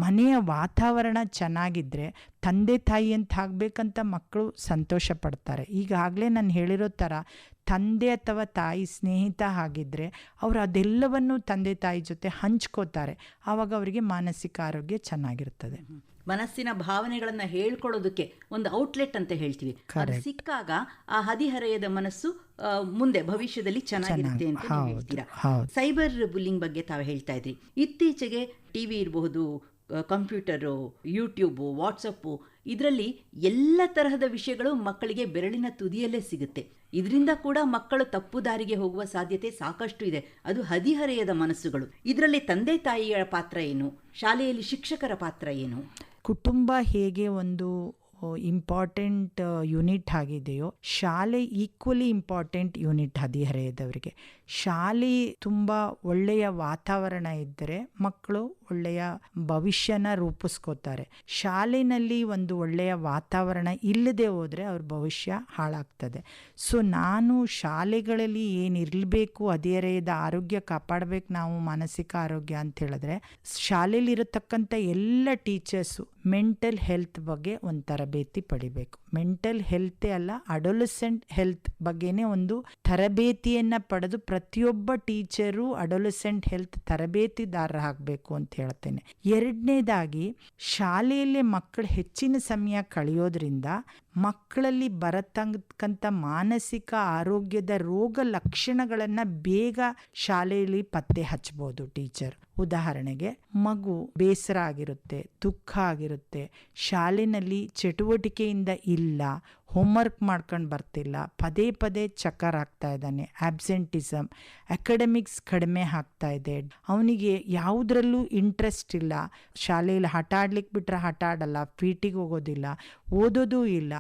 ಮನೆಯ ವಾತಾವರಣ ಚೆನ್ನಾಗಿದ್ದರೆ ತಂದೆ ತಾಯಿ ಅಂತ ಆಗಬೇಕಂತ ಮಕ್ಕಳು ಸಂತೋಷ ಪಡ್ತಾರೆ. ಈಗಾಗಲೇ ನಾನು ಹೇಳಿರೋ ಥರ ತಂದೆ ಅಥವಾ ತಾಯಿ ಸ್ನೇಹಿತ ಆಗಿದ್ದರೆ ಅವರು ಅದೆಲ್ಲವನ್ನು ತಂದೆ ತಾಯಿ ಜೊತೆ ಹಂಚ್ಕೋತಾರೆ. ಆವಾಗ ಅವರಿಗೆ ಮಾನಸಿಕ ಆರೋಗ್ಯ ಚೆನ್ನಾಗಿರ್ತದೆ. ಮನಸ್ಸಿನ ಭಾವನೆಗಳನ್ನು ಹೇಳ್ಕೊಳ್ಳೋದಕ್ಕೆ ಒಂದು ಔಟ್ಲೆಟ್ ಅಂತ ಹೇಳ್ತೀವಿ. ಸಿಕ್ಕಾಗ ಆ ಹದಿಹರೆಯದ ಮನಸ್ಸು ಮುಂದೆ ಭವಿಷ್ಯದಲ್ಲಿ ಚೆನ್ನಾಗಿರುತ್ತೆ ಅಂತ ಹೇಳ್ತೀರಾ? ಸೈಬರ್ ಬುಲ್ಲಿಂಗ್ ಬಗ್ಗೆ ತಾವು ಹೇಳ್ತಾ ಇದ್ರಿ. ಇತ್ತೀಚೆಗೆ ಟಿವಿ ಇರಬಹುದು ಕಂಪ್ಯೂಟರು, ಯೂಟ್ಯೂಬು, ವಾಟ್ಸಪ್ಪು, ಇದರಲ್ಲಿ ಎಲ್ಲ ತರಹದ ವಿಷಯಗಳು ಮಕ್ಕಳಿಗೆ ಬೆರಳಿನ ತುದಿಯಲ್ಲೇ ಸಿಗುತ್ತೆ. ಇದರಿಂದ ಕೂಡ ಮಕ್ಕಳು ತಪ್ಪು ದಾರಿಗೆ ಹೋಗುವ ಸಾಧ್ಯತೆ ಸಾಕಷ್ಟು ಇದೆ. ಅದು ಹದಿಹರೆಯದ ಮನಸ್ಸುಗಳು. ಇದರಲ್ಲಿ ತಂದೆ ತಾಯಿಯ ಪಾತ್ರ ಏನು? ಶಾಲೆಯಲ್ಲಿ ಶಿಕ್ಷಕರ ಪಾತ್ರ ಏನು? ಕುಟುಂಬ ಹೇಗೆ ಒಂದು ಇಂಪಾರ್ಟೆಂಟ್ ಯೂನಿಟ್ ಆಗಿದೆಯೋ, ಶಾಲೆ ಈಕ್ವಲಿ ಇಂಪಾರ್ಟೆಂಟ್ ಯೂನಿಟ್ ಹದಿಹರೆಯದವರಿಗೆ. ಶಾಲೆ ತುಂಬ ಒಳ್ಳೆಯ ವಾತಾವರಣ ಇದ್ದರೆ ಮಕ್ಕಳು ಒಳ್ಳೆಯ ಭವಿಷ್ಯನ ರೂಪಿಸ್ಕೋತಾರೆ. ಶಾಲೆಯಲ್ಲಿ ಒಂದು ಒಳ್ಳೆಯ ವಾತಾವರಣ ಇಲ್ಲದೆ ಹೋದರೆ ಅವ್ರ ಭವಿಷ್ಯ ಹಾಳಾಗ್ತದೆ. ಸೊ ನಾನು ಶಾಲೆಗಳಲ್ಲಿ ಏನಿರಲಿಬೇಕು ಅದೇ ರೇದ ಆರೋಗ್ಯ ಕಾಪಾಡಬೇಕು ನಾವು ಮಾನಸಿಕ ಆರೋಗ್ಯ ಅಂತ ಹೇಳಿದ್ರೆ, ಶಾಲೆಯಲ್ಲಿರತಕ್ಕಂಥ ಎಲ್ಲ ಟೀಚರ್ಸು ಮೆಂಟಲ್ ಹೆಲ್ತ್ ಬಗ್ಗೆ ಒಂದು ತರಬೇತಿ ಪಡಿಬೇಕು. ಮೆಂಟಲ್ ಹೆಲ್ತೇ ಅಲ್ಲ, ಅಡೊಲಸೆಂಟ್ ಹೆಲ್ತ್ ಬಗ್ಗೆನೇ ಒಂದು ತರಬೇತಿಯನ್ನು ಪಡೆದು ಪ್ರತಿಯೊಬ್ಬ ಟೀಚರು ಅಡೊಲಸೆಂಟ್ ಹೆಲ್ತ್ ತರಬೇತಿದಾರರಾಗಬೇಕು ಅಂತ ಹೇಳ್ತೇನೆ ಎರಡನೇದಾಗಿ ಶಾಲೆಯಲ್ಲೇ ಮಕ್ಕಳು ಹೆಚ್ಚಿನ ಸಮಯ ಕಳೆಯೋದ್ರಿಂದ ಮಕ್ಕಳಲ್ಲಿ ಬರತಕ್ಕಂಥ ಮಾನಸಿಕ ಆರೋಗ್ಯದ ರೋಗ ಲಕ್ಷಣಗಳನ್ನು ಬೇಗ ಶಾಲೆಯಲ್ಲಿ ಪತ್ತೆ ಹಚ್ಬೋದು ಟೀಚರ್. ಉದಾಹರಣೆಗೆ, ಮಗು ಬೇಸರ ಆಗಿರುತ್ತೆ, ದುಃಖ ಆಗಿರುತ್ತೆ ಶಾಲೆಯಲ್ಲಿ ಚಟುವಟಿಕೆಯಿಂದ ಇಲ್ಲ ಹೋಮ್ವರ್ಕ್ ಮಾಡ್ಕೊಂಡು ಬರ್ತಿಲ್ಲ, ಪದೇ ಪದೇ ಚಕ್ಕರ್ ಆಗ್ತಾ ಇದ್ದಾನೆ ಆಬ್ಸೆಂಟಿಸಮ್ ಅಕಾಡೆಮಿಕ್ಸ್ ಕಡಿಮೆ ಆಗ್ತಾ ಇದೆ, ಅವನಿಗೆ ಯಾವುದ್ರಲ್ಲೂ ಇಂಟ್ರೆಸ್ಟ್ ಇಲ್ಲ, ಶಾಲೆಯಲ್ಲಿ ಆಟ ಆಡ್ಲಿಕ್ಕೆ ಬಿಟ್ಟರೆ ಆಟ ಆಡಲ್ಲ ಪಿ ಹೋಗೋದಿಲ್ಲ, ಓದೋದೂ ಇಲ್ಲ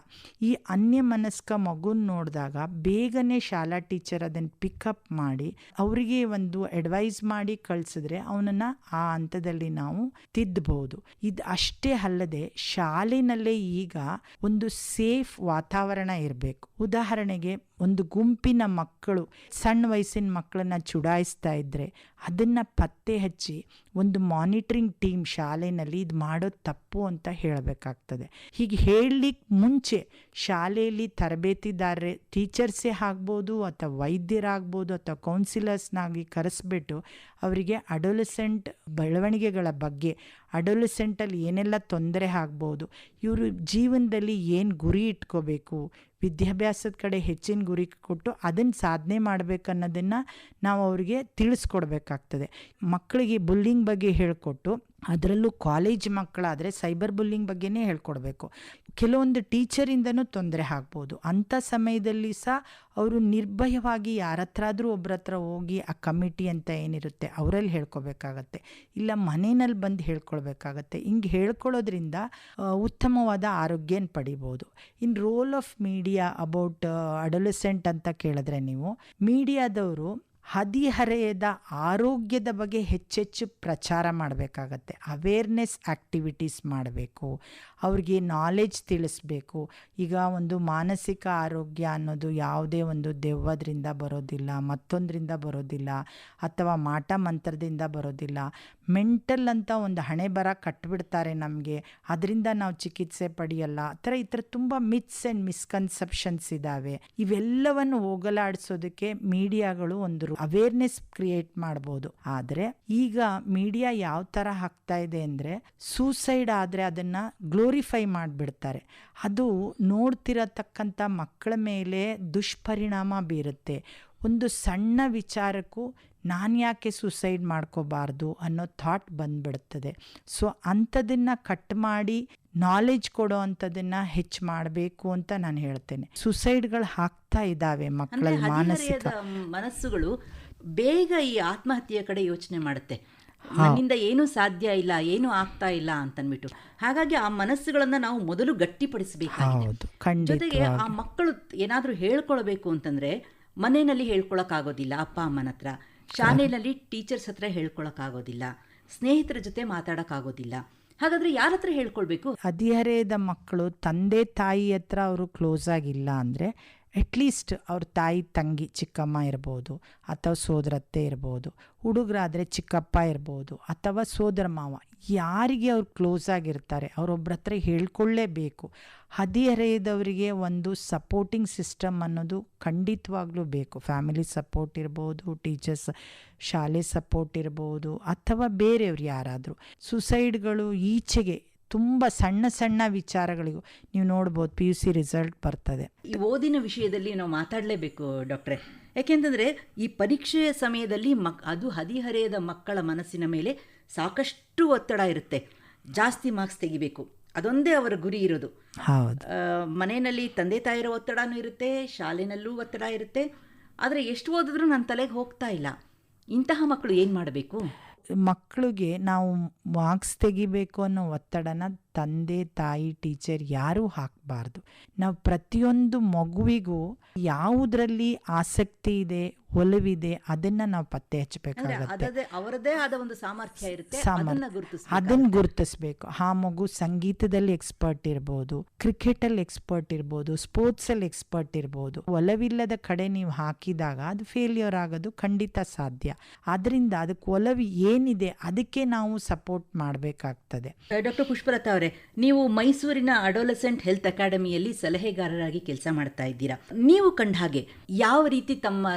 ಈ ಅನ್ಯಮನಸ್ಕ ಮಗುನ ನೋಡಿದಾಗ ಬೇಗನೆ ಶಾಲಾ ಟೀಚರ್ ಅದನ್ನು ಪಿಕಪ್ ಮಾಡಿ ಅವರಿಗೆ ಒಂದು ಅಡ್ವೈಸ್ ಮಾಡಿ ಕಳಿಸಿದ್ರೆ ಅವನನ್ನು ಆ ಹಂತದಲ್ಲಿ ನಾವು ತಿದ್ದಬಹುದು ಇದು ಅಷ್ಟೇ ಅಲ್ಲದೆ ಶಾಲೆಯಲ್ಲೇ ಈಗ ಒಂದು ಸೇಫ್ ವಾತಾವರಣ ಇರಬೇಕು. ಉದಾಹರಣೆಗೆ ಒಂದು ಗುಂಪಿನ ಮಕ್ಕಳು, ಸಣ್ಣ ವಯಸ್ಸಿನ ಮಕ್ಕಳನ್ನು ಚುಡಾಯಿಸ್ತಾ ಇದ್ದರೆ ಅದನ್ನು ಪತ್ತೆ ಹಚ್ಚಿ ಒಂದು ಮಾನಿಟ್ರಿಂಗ್ ಟೀಮ್ ಶಾಲೆಯಲ್ಲಿ ಇದು ಮಾಡೋದು ತಪ್ಪು ಅಂತ ಹೇಳಬೇಕಾಗ್ತದೆ. ಹೀಗೆ ಹೇಳಲಿಕ್ಕೆ ಮುಂಚೆ ಶಾಲೆಯಲ್ಲಿ ತರಬೇತಿದಾರರೇ ಟೀಚರ್ಸೇ ಆಗ್ಬೋದು ಅಥವಾ ವೈದ್ಯರಾಗ್ಬೋದು ಅಥವಾ ಕೌನ್ಸಿಲರ್ಸ್ನಾಗಿ ಕರೆಸ್ಬಿಟ್ಟು ಅವರಿಗೆ ಅಡೊಲಿಸೆಂಟ್ ಬೆಳವಣಿಗೆಗಳ ಬಗ್ಗೆ, ಅಡೊಲಿಸೆಂಟಲ್ಲಿ ಏನೆಲ್ಲ ತೊಂದರೆ ಆಗ್ಬೋದು, ಇವರು ಜೀವನದಲ್ಲಿ ಏನು ಗುರಿ ಇಟ್ಕೋಬೇಕು, ವಿದ್ಯಾಭ್ಯಾಸದ ಕಡೆ ಹೆಚ್ಚಿನ ಗುರಿ ಕೊಟ್ಟು ಅದನ್ನು ಸಾಧನೆ ಮಾಡಬೇಕನ್ನೋದನ್ನು ನಾವು ಅವರಿಗೆ ತಿಳಿಸ್ಕೊಡ್ಬೇಕಾಗ್ತದೆ. ಮಕ್ಕಳಿಗೆ ಬುಲ್ಲಿಂಗ್ ಬಗ್ಗೆ ಹೇಳಿಕೊಟ್ಟು ಅದರಲ್ಲೂ ಕಾಲೇಜ್ ಮಕ್ಕಳಾದರೆ ಸೈಬರ್ ಬುಲ್ಲಿಂಗ್ ಬಗ್ಗೆನೇ ಹೇಳ್ಕೊಡ್ಬೇಕು. ಕೆಲವೊಂದು ಟೀಚರಿಂದನೂ ತೊಂದರೆ ಆಗ್ಬೋದು. ಅಂಥ ಸಮಯದಲ್ಲಿ ಸಹ ಅವರು ನಿರ್ಭಯವಾಗಿ ಯಾರ ಹತ್ರ ಆದರೂ ಒಬ್ಬರ ಹತ್ರ ಹೋಗಿ ಆ ಕಮಿಟಿ ಅಂತ ಏನಿರುತ್ತೆ ಅವರಲ್ಲಿ ಹೇಳ್ಕೊಬೇಕಾಗತ್ತೆ. ಇಲ್ಲ ಮನೆಯಲ್ಲಿ ಬಂದು ಹೇಳ್ಕೊಳ್ಬೇಕಾಗತ್ತೆ. ಹಿಂಗೆ ಹೇಳ್ಕೊಳ್ಳೋದ್ರಿಂದ ಉತ್ತಮವಾದ ಆರೋಗ್ಯನ ಪಡಿಬೋದು. In role of media about adolescent ಅಂತ ಕೇಳಿದ್ರೆ ನೀವು ಮೀಡಿಯಾದವರು ಹದಿಹರೆಯದ ಆರೋಗ್ಯದ ಬಗ್ಗೆ ಹೆಚ್ಚೆಚ್ಚು ಪ್ರಚಾರ ಮಾಡಬೇಕಾಗತ್ತೆ. ಅವೇರ್ನೆಸ್ ಆ್ಯಕ್ಟಿವಿಟೀಸ್ ಮಾಡಬೇಕು. ಅವ್ರಿಗೆ ನಾಲೆಜ್ ತಿಳಿಸ್ಬೇಕು. ಈಗ ಒಂದು ಮಾನಸಿಕ ಆರೋಗ್ಯ ಅನ್ನೋದು ಯಾವುದೇ ಒಂದು ದೆವ್ವದ್ರಿಂದ ಬರೋದಿಲ್ಲ, ಮತ್ತೊಂದರಿಂದ ಬರೋದಿಲ್ಲ, ಅಥವಾ ಮಾಟ ಮಂತ್ರದಿಂದ ಬರೋದಿಲ್ಲ. ಮೆಂಟಲ್ ಅಂತ ಒಂದು ಹಣೆ ಬರ ಕಟ್ಬಿಡ್ತಾರೆ ನಮಗೆ. ಅದರಿಂದ ನಾವು ಚಿಕಿತ್ಸೆ ಪಡೆಯಲ್ಲ. ಆ ಥರ ಈ ಥರ ತುಂಬ ಮಿತ್ಸ್ ಆ್ಯಂಡ್ ಮಿಸ್ಕನ್ಸೆಪ್ಷನ್ಸ್ ಇದ್ದಾವೆ ಇವೆಲ್ಲವನ್ನು ಹೋಗಲಾಡಿಸೋದಕ್ಕೆ ಮೀಡಿಯಾಗಳು ಒಂದು ಅವೇರ್ನೆಸ್ ಕ್ರಿಯೇಟ್ ಮಾಡ್ಬೋದು. ಆದರೆ ಈಗ ಮೀಡಿಯಾ ಯಾವ ಥರ ಹಾಕ್ತಾ ಇದೆ ಅಂದರೆ ಸೂಸೈಡ್ ಆದರೆ ಅದನ್ನು ಗ್ಲೋರಿಫೈ ಮಾಡಿಬಿಡ್ತಾರೆ. ಅದು ನೋಡ್ತಿರತಕ್ಕಂಥ ಮಕ್ಕಳ ಮೇಲೆ ದುಷ್ಪರಿಣಾಮ ಬೀರುತ್ತೆ. ಒಂದು ಸಣ್ಣ ವಿಚಾರಕ್ಕೂ ನಾನು ಯಾಕೆ ಸೂಸೈಡ್ ಮಾಡ್ಕೋಬಾರ್ದು ಅನ್ನೋ ಥಾಟ್ ಬಂದ್ಬಿಡ್ತದೆ. ಸೊ ಅಂಥದನ್ನು ಕಟ್ ಮಾಡಿ ನಾಲೆಜ್ ಕೊಡೋ ಅಂಥದನ್ನು ಹೆಚ್ಚು ಮಾಡಬೇಕು ಅಂತ ನಾನು ಹೇಳ್ತೇನೆ. ಸುಸೈಡ್ಗಳು ಆಗ್ತಾ ಇದ್ದಾವೆ ಮಕ್ಕಳ ಮಾನಸಿಕ. ಮನಸ್ಸುಗಳು ಬೇಗ ಈ ಆತ್ಮಹತ್ಯೆಯ ಕಡೆ ಯೋಚನೆ ಮಾಡುತ್ತೆ. ನನ್ನಿಂದ ಏನೂ ಸಾಧ್ಯ ಇಲ್ಲ ಏನೂ ಆಗ್ತಾ ಇಲ್ಲ ಅಂತನ್ಬಿಟ್ಟು. ಹಾಗಾಗಿ ಆ ಮನಸ್ಸುಗಳನ್ನ ನಾವು ಮೊದಲು ಗಟ್ಟಿಪಡಿಸಬೇಕಾಗಿದೆ. ಜೊತೆಗೆ ಆ ಮಕ್ಕಳು ಏನಾದರೂ ಹೇಳ್ಕೊಳ್ಬೇಕು ಅಂತಂದ್ರೆ ಮನೆಯಲ್ಲಿ ಹೇಳ್ಕೊಳಕ್ಕಾಗೋದಿಲ್ಲ ಅಪ್ಪ ಅಮ್ಮನ ಹತ್ರ. ಶಾಲೆಯಲ್ಲಿ ಟೀಚರ್ಸ್ ಹತ್ರ ಹೇಳ್ಕೊಳಕ್ಕಾಗೋದಿಲ್ಲ. ಸ್ನೇಹಿತರ ಜೊತೆ ಮಾತಾಡೋಕ್ಕಾಗೋದಿಲ್ಲ. ಹಾಗಾದ್ರೆ ಯಾರ ಹತ್ರ ಹೇಳ್ಕೊಳ್ಬೇಕು? ಹದಿಹರೆಯದ ಮಕ್ಕಳು ತಂದೆ ತಾಯಿ ಹತ್ರ ಅವರು ಕ್ಲೋಸ್ ಆಗಿಲ್ಲ ಅಂದರೆ ಅಟ್ಲೀಸ್ಟ್ ಅವ್ರ ತಾಯಿ, ತಂಗಿ, ಚಿಕ್ಕಮ್ಮ ಇರ್ಬೋದು, ಅಥವಾ ಸೋದರತ್ತೆ ಇರ್ಬೋದು, ಹುಡುಗರಾದರೆ ಚಿಕ್ಕಪ್ಪ ಇರ್ಬೋದು, ಅಥವಾ ಸೋದರ ಮಾವ, ಯಾರಿಗೆ ಅವ್ರು ಕ್ಲೋಸ್ ಆಗಿರ್ತಾರೆ ಅವರೊಬ್ಬರ ಹತ್ರ ಹೇಳ್ಕೊಳ್ಳೇಬೇಕು. ಹದಿಹರೆಯದವರಿಗೆ ಒಂದು ಸಪೋರ್ಟಿಂಗ್ ಸಿಸ್ಟಮ್ ಅನ್ನೋದು ಖಂಡಿತವಾಗ್ಲೂ ಬೇಕು. ಫ್ಯಾಮಿಲಿ ಸಪೋರ್ಟ್ ಇರ್ಬೋದು ಟೀಚರ್ಸ್ ಶಾಲೆ ಸಪೋರ್ಟ್ ಇರ್ಬೋದು, ಅಥವಾ ಬೇರೆಯವ್ರು ಯಾರಾದರೂ. ಸುಸೈಡ್ಗಳು ಈಚೆಗೆ ತುಂಬ ಸಣ್ಣ ಸಣ್ಣ ವಿಚಾರಗಳಿಗೂ ನೀವು ನೋಡ್ಬೋದು ಪಿ ಯು ಸಿ ರಿಸಲ್ಟ್ ಬರ್ತದೆ. ಈ ಓದಿನ ವಿಷಯದಲ್ಲಿ ನಾವು ಮಾತಾಡಲೇಬೇಕು ಡಾಕ್ಟ್ರೆ. ಯಾಕೆಂತಂದರೆ ಈ ಪರೀಕ್ಷೆಯ ಸಮಯದಲ್ಲಿ ಮಕ್ ಅದು ಹದಿಹರೆಯದ ಮಕ್ಕಳ ಮನಸ್ಸಿನ ಮೇಲೆ ಸಾಕಷ್ಟು ಒತ್ತಡ ಇರುತ್ತೆ. ಜಾಸ್ತಿ ಮಾರ್ಕ್ಸ್ ತೆಗಿಬೇಕು. ಅದೊಂದೇ ಅವರ ಗುರಿ ಇರೋದು. ಹೌದು. ಮನೆಯಲ್ಲಿ ತಂದೆ ತಾಯಿರ ಒತ್ತಡನೂ ಇರುತ್ತೆ ಶಾಲೆನಲ್ಲೂ ಒತ್ತಡ ಇರುತ್ತೆ. ಆದರೆ ಎಷ್ಟು ಓದಿದ್ರೂ ನನ್ನ ತಲೆಗೆ ಹೋಗ್ತಾ ಇಲ್ಲ. ಇಂತಹ ಮಕ್ಕಳು ಏನು ಮಾಡಬೇಕು? ಮಕ್ಕಳಿಗೆ ನಾವು ಮಾರ್ಕ್ಸ್ ತೆಗಿಬೇಕು ಅನ್ನೋ ಒತ್ತಡನ ತಂದೆ, ತಾಯಿ, ಟೀಚರ್ ಯಾರೂ ಹಾಕಬಾರ್ದು. ನಾವು ಪ್ರತಿಯೊಂದು ಮಗುವಿಗೂ ಯಾವುದರಲ್ಲಿ ಆಸಕ್ತಿ ಇದೆ ಒಲವಿದೆ ಅದನ್ನ ನಾವು ಪತ್ತೆ ಹಚ್ಚಬೇಕಾಗುತ್ತೆ. ಅವರದೇ ಆದ ಒಂದು ಸಾಮರ್ಥ್ಯ ಇರುತ್ತೆ ಅದನ್ನ ಗುರುತಿಸಬೇಕು. ಆ ಮಗು ಸಂಗೀತದಲ್ಲಿ ಎಕ್ಸ್ಪರ್ಟ್ ಇರ್ಬೋದು ಕ್ರಿಕೆಟಲ್ಲಿ ಎಕ್ಸ್ಪರ್ಟ್ ಇರ್ಬೋದು ಸ್ಪೋರ್ಟ್ಸಲ್ಲಿ ಎಕ್ಸ್ಪರ್ಟ್ ಇರ್ಬೋದು. ಒಲವಿಲ್ಲದ ಕಡೆ ನೀವು ಹಾಕಿದಾಗ ಅದು ಫೇಲ್ಯೂರ್ ಆಗೋದು ಖಂಡಿತ ಸಾಧ್ಯ. ಆದ್ರಿಂದ ಅದಕ್ಕೆ ಒಲವು ಏನಿದೆ ಅದಕ್ಕೆ ನಾವು ಸಪೋರ್ಟ್ ಮಾಡಬೇಕಾಗ್ತದೆ. ಡಾಕ್ಟರ್ ಪುಷ್ಪಲತಾ ಅವರೇ ನೀವು ಮೈಸೂರಿನ ಅಡೋಲಸೆಂಟ್ ಹೆಲ್ತ್ ಅಕಾಡೆಮಿಯಲ್ಲಿ ಸಲಹೆಗಾರರಾಗಿ ಕೆಲಸ ಮಾಡ್ತಾ ಇದ್ದೀರಾ. ನೀವು ಕಂಡ ಹಾಗೆ ಯಾವ ರೀತಿ ತಮ್ಮ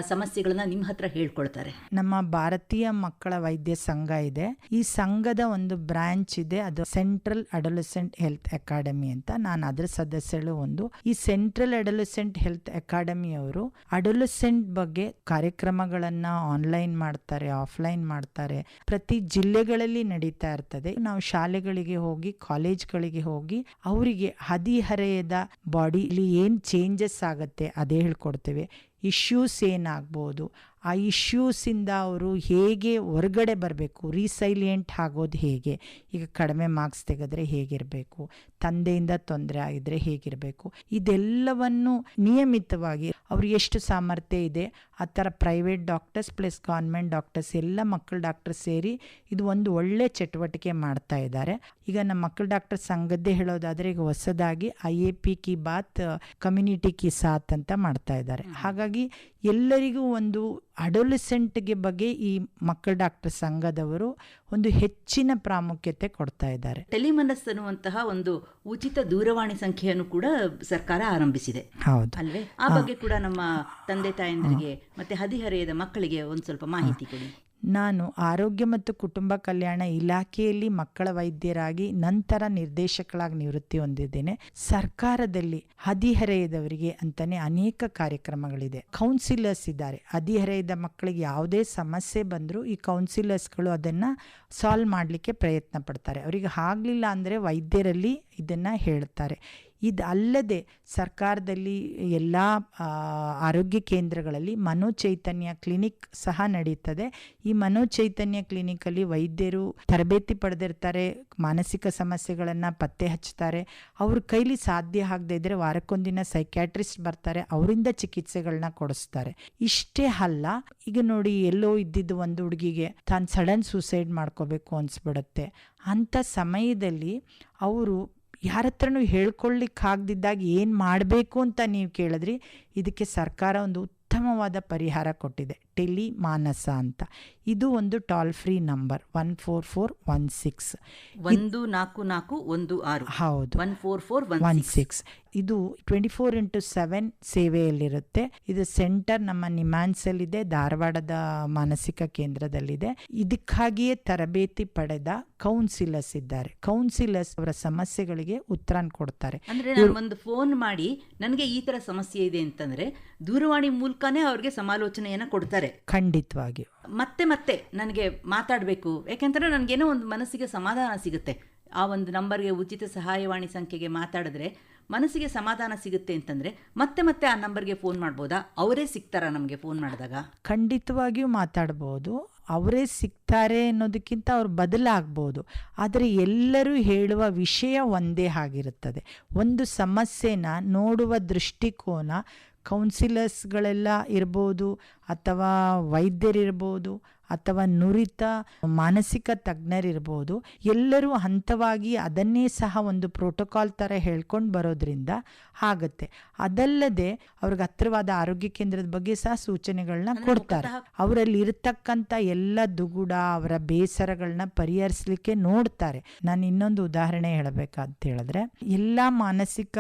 ಸಮಸ್ಯೆಗಳನ್ನ ನಿಮ್ಮ ಹತ್ರ ಹೇಳ್ಕೊಳ್ತಾರೆ. ನಮ್ಮ ಭಾರತೀಯ ಮಕ್ಕಳ ವೈದ್ಯ ಸಂಘ ಇದೆ. ಈ ಸಂಘದ ಒಂದು ಬ್ರಾಂಚ್ ಇದೆ. ಅದು ಸೆಂಟ್ರಲ್ ಅಡೋಲೆಸೆಂಟ್ ಹೆಲ್ತ್ ಅಕಾಡೆಮಿ ಅಂತ. ನಾನು ಅದರ ಸದಸ್ಯಳು ಒಂದು. ಈ ಸೆಂಟ್ರಲ್ ಅಡೋಲೆಸೆಂಟ್ ಹೆಲ್ತ್ ಅಕಾಡೆಮಿ ಅವರು ಅಡೋಲೆಸೆಂಟ್ ಬಗ್ಗೆ ಕಾರ್ಯಕ್ರಮಗಳನ್ನ ಆನ್ಲೈನ್ ಮಾಡ್ತಾರೆ, ಆಫ್ಲೈನ್ ಮಾಡ್ತಾರೆ. ಪ್ರತಿ ಜಿಲ್ಲೆಗಳಲ್ಲಿ ನಡೀತಾ ಇರ್ತದೆ. ನಾವು ಶಾಲೆಗಳಿಗೆ ಹೋಗಿ, ಕಾಲೇಜ್ಗಳಿಗೆ ಹೋಗಿ ಅವರಿಗೆ ಹದಿಹರೆಯದ ಬಾಡಿಲಿ ಏನು ಚೇಂಜಸ್ ಆಗುತ್ತೆ ಅದೇ ಹೇಳ್ಕೊಡ್ತೇವೆ. ಇಶ್ಯೂಸ್ ಏನಾಗ್ಬೋದು? ಆ ಇಶ್ಯೂಸಿಂದ ಅವರು ಹೇಗೆ ಹೊರಗಡೆ ಬರಬೇಕು ರೀಸೈಲಿಯೆಂಟ್ ಆಗೋದು ಹೇಗೆ ಈಗ ಕಡಿಮೆ ಮಾರ್ಕ್ಸ್ ತೆಗೆದ್ರೆ ಹೇಗಿರಬೇಕು ತಂದೆಯಿಂದ ತೊಂದರೆ ಆಗಿದ್ರೆ ಹೇಗಿರಬೇಕು ಇದೆಲ್ಲವನ್ನು ನಿಯಮಿತವಾಗಿ ಅವ್ರು ಎಷ್ಟು ಸಾಮರ್ಥ್ಯ ಇದೆ ಆ ಥರ private doctors plus government doctors ಎಲ್ಲ ಮಕ್ಕಳ ಡಾಕ್ಟರ್ಸ್ ಸೇರಿ ಇದು ಒಂದು ಒಳ್ಳೆ ಚಟುವಟಿಕೆ ಮಾಡ್ತಾ ಇದ್ದಾರೆ. ಈಗ ನಮ್ಮ ಮಕ್ಕಳ ಡಾಕ್ಟರ್ ಸಂಘದ್ದೇ ಹೇಳೋದಾದರೆ ಈಗ ಹೊಸದಾಗಿ ಐ ಎ ಪಿ ಕಿ ಬಾತ್ ಕಮ್ಯುನಿಟಿ ಕಿ ಸಾತ್ ಅಂತ ಮಾಡ್ತಾ ಇದ್ದಾರೆ. ಹಾಗಾಗಿ ಎಲ್ಲರಿಗೂ ಒಂದು ಅಡೋಲಿಸೆಂಟ್ಗೆ ಬಗ್ಗೆ ಈ ಮಕ್ಕಳ ಡಾಕ್ಟರ್ ಸಂಘದವರು ಒಂದು ಹೆಚ್ಚಿನ ಪ್ರಾಮುಖ್ಯತೆ ಕೊಡ್ತಾ ಇದ್ದಾರೆ. ಟೆಲಿಮನಸ್ ಅನ್ನುವಂತಹ ಒಂದು ಉಚಿತ ದೂರವಾಣಿ ಸಂಖ್ಯೆಯನ್ನು ಕೂಡ ಸರ್ಕಾರ ಆರಂಭಿಸಿದೆ. ಹೌದು. ಅಲ್ವೇ? ಆ ಬಗ್ಗೆ ಕೂಡ ನಮ್ಮ ತಂದೆ ತಾಯಂದಿರಿಗೆ ಮತ್ತೆ ಹದಿಹರೆಯದ ಮಕ್ಕಳಿಗೆ ಒಂದು ಸ್ವಲ್ಪ ಮಾಹಿತಿ ಕೊಡಿ. ನಾನು ಆರೋಗ್ಯ ಮತ್ತು ಕುಟುಂಬ ಕಲ್ಯಾಣ ಇಲಾಖೆಯಲ್ಲಿ ಮಕ್ಕಳ ವೈದ್ಯರಾಗಿ ನಂತರ ನಿರ್ದೇಶಕಳಾಗಿ ನಿವೃತ್ತಿ ಹೊಂದಿದ್ದೇನೆ. ಸರ್ಕಾರದಲ್ಲಿ ಹದಿಹರೆಯದವರಿಗೆ ಅಂತಾನೆ ಅನೇಕ ಕಾರ್ಯಕ್ರಮಗಳಿದೆ. ಕೌನ್ಸಿಲರ್ಸ್ ಇದ್ದಾರೆ. ಹದಿಹರೆಯದ ಮಕ್ಕಳಿಗೆ ಯಾವುದೇ ಸಮಸ್ಯೆ ಬಂದರೂ ಈ ಕೌನ್ಸಿಲರ್ಸ್ಗಳು ಅದನ್ನು ಸಾಲ್ವ್ ಮಾಡಲಿಕ್ಕೆ ಪ್ರಯತ್ನ ಪಡ್ತಾರೆ. ಅವರಿಗೆ ಆಗಲಿಲ್ಲ ಅಂದರೆ ವೈದ್ಯರಲ್ಲಿ ಇದನ್ನು ಹೇಳ್ತಾರೆ. ಇದು ಅಲ್ಲದೆ ಸರ್ಕಾರದಲ್ಲಿ ಎಲ್ಲ ಆರೋಗ್ಯ ಕೇಂದ್ರಗಳಲ್ಲಿ ಮನೋಚೈತನ್ಯ ಕ್ಲಿನಿಕ್ ಸಹ ನಡೀತದೆ ಈ ಮನೋಚೈತನ್ಯ ಕ್ಲಿನಿಕಲ್ಲಿ ವೈದ್ಯರು ತರಬೇತಿ ಪಡೆದಿರ್ತಾರೆ, ಮಾನಸಿಕ ಸಮಸ್ಯೆಗಳನ್ನು ಪತ್ತೆ ಹಚ್ತಾರೆ ಅವ್ರ ಕೈಲಿ ಸಾಧ್ಯ ಆಗದೇ ಇದ್ದರೆ ವಾರಕ್ಕೊಂದಿನ ಸೈಕ್ಯಾಟ್ರಿಸ್ಟ್ ಬರ್ತಾರೆ, ಅವರಿಂದ ಚಿಕಿತ್ಸೆಗಳನ್ನ ಕೊಡಿಸ್ತಾರೆ. ಇಷ್ಟೇ ಅಲ್ಲ, ಈಗ ನೋಡಿ ಎಲ್ಲೋ ಇದ್ದಿದ್ದು ಒಂದು ಹುಡುಗಿಗೆ ತಾನು ಸಡನ್ ಸೂಸೈಡ್ ಮಾಡ್ಕೋಬೇಕು ಅನಿಸ್ಬಿಡುತ್ತೆ. ಅಂಥ ಸಮಯದಲ್ಲಿ ಅವರು ಯಾರ ಹತ್ರನೂ ಹೇಳ್ಕೊಳ್ಳಿಕ್ಕಾಗ್ದಿದ್ದಾಗ ಏನು ಮಾಡಬೇಕು ಅಂತ ನೀವು ಕೇಳಿದ್ರಿ ಇದಕ್ಕೆ ಸರ್ಕಾರ ಒಂದು ಉತ್ತಮವಾದ ಪರಿಹಾರ ಕೊಟ್ಟಿದೆ. ಟೆಲಿ ಮಾನಸ ಅಂತ. ಇದು ಒಂದು toll free number one four four one six ಒಂದು ನಾಲ್ಕು ನಾಲ್ಕು ಒಂದು ಆರು. ಹೌದು. One four four one six ಇದು ಟ್ವೆಂಟಿ ಫೋರ್ ಇಂಟು ಸೆವೆನ್ ಸೇವೆಯಲ್ಲಿರುತ್ತೆ. ಇದು ಸೆಂಟರ್ ನಮ್ಮ ನಿಮಾನ್ಸಲ್ಲಿದೆ ಧಾರವಾಡದ ಮಾನಸಿಕ ಕೇಂದ್ರದಲ್ಲಿದೆ. ಇದಕ್ಕಾಗಿಯೇ ತರಬೇತಿ ಪಡೆದ ಕೌನ್ಸಿಲರ್ಸ್ ಇದ್ದಾರೆ. ಕೌನ್ಸಿಲರ್ಸ್ ಅವರ ಸಮಸ್ಯೆಗಳಿಗೆ ಉತ್ತರ ಕೊಡ್ತಾರೆ. ಅಂದ್ರೆ ಒಂದು ಫೋನ್ ಮಾಡಿ ನನಗೆ ಈ ತರ ಸಮಸ್ಯೆ ಇದೆ ಅಂತಂದ್ರೆ ದೂರವಾಣಿ ಮೂಲಕನೇ ಅವ್ರಿಗೆ ಸಮಾಲೋಚನೆಯನ್ನ ಕೊಡ್ತಾರೆ. ಖಂಡಿತವಾಗಿಯೂ ಮತ್ತೆ ಮತ್ತೆ ನನಗೆ ಮಾತಾಡಬೇಕು. ಯಾಕೆಂದ್ರೆ ನನಗೇನೋ ಒಂದು ಮನಸ್ಸಿಗೆ ಸಮಾಧಾನ ಸಿಗುತ್ತೆ. ಆ ಒಂದು ನಂಬರ್ಗೆ ಉಚಿತ ಸಹಾಯವಾಣಿ ಸಂಖ್ಯೆಗೆ ಮಾತಾಡಿದ್ರೆ ಮನಸ್ಸಿಗೆ ಸಮಾಧಾನ ಸಿಗುತ್ತೆ ಅಂತಂದ್ರೆ ಮತ್ತೆ ಮತ್ತೆ ಆ ನಂಬರ್ಗೆ ಫೋನ್ ಮಾಡ್ಬೋದಾ? ಅವರೇ ಸಿಗ್ತಾರಾ ನಮಗೆ ಫೋನ್ ಮಾಡಿದಾಗ? ಖಂಡಿತವಾಗಿಯೂ ಮಾತಾಡ್ಬೋದು. ಅವರೇ ಸಿಗ್ತಾರೆ ಅನ್ನೋದಕ್ಕಿಂತ ಅವ್ರು ಬದಲಾಗ್ಬೋದು. ಆದರೆ ಎಲ್ಲರೂ ಹೇಳುವ ವಿಷಯ ಒಂದೇ ಆಗಿರುತ್ತದೆ. ಒಂದು ಸಮಸ್ಯೆನ ನೋಡುವ ದೃಷ್ಟಿಕೋನ ಕೌನ್ಸಿಲರ್ಸ್ಗಳೆಲ್ಲ ಇರ್ಬೋದು ಅಥವಾ ವೈದ್ಯರಿರ್ಬೋದು ಅಥವಾ ನುರಿತ ಮಾನಸಿಕ ತಜ್ಞರಿರ್ಬೋದು ಎಲ್ಲರೂ ಹಂತವಾಗಿ ಅದನ್ನೇ ಸಹ ಒಂದು ಪ್ರೋಟೋಕಾಲ್ ಥರ ಹೇಳ್ಕೊಂಡು ಬರೋದ್ರಿಂದ ಆಗುತ್ತೆ. ಅದಲ್ಲದೆ ಅವ್ರಿಗೆ ಹತ್ತಿರವಾದ ಆರೋಗ್ಯ ಕೇಂದ್ರದ ಬಗ್ಗೆ ಸಹ ಸೂಚನೆಗಳನ್ನ ಕೊಡ್ತಾರೆ. ಅವರಲ್ಲಿ ಇರತಕ್ಕಂಥ ಎಲ್ಲ ದುಗುಡ ಅವರ ಬೇಸರಗಳನ್ನ ಪರಿಹರಿಸಲಿಕ್ಕೆ ನೋಡ್ತಾರೆ. ನಾನು ಇನ್ನೊಂದು ಉದಾಹರಣೆ ಹೇಳಬೇಕಂತ ಹೇಳಿದ್ರೆ ಎಲ್ಲ ಮಾನಸಿಕ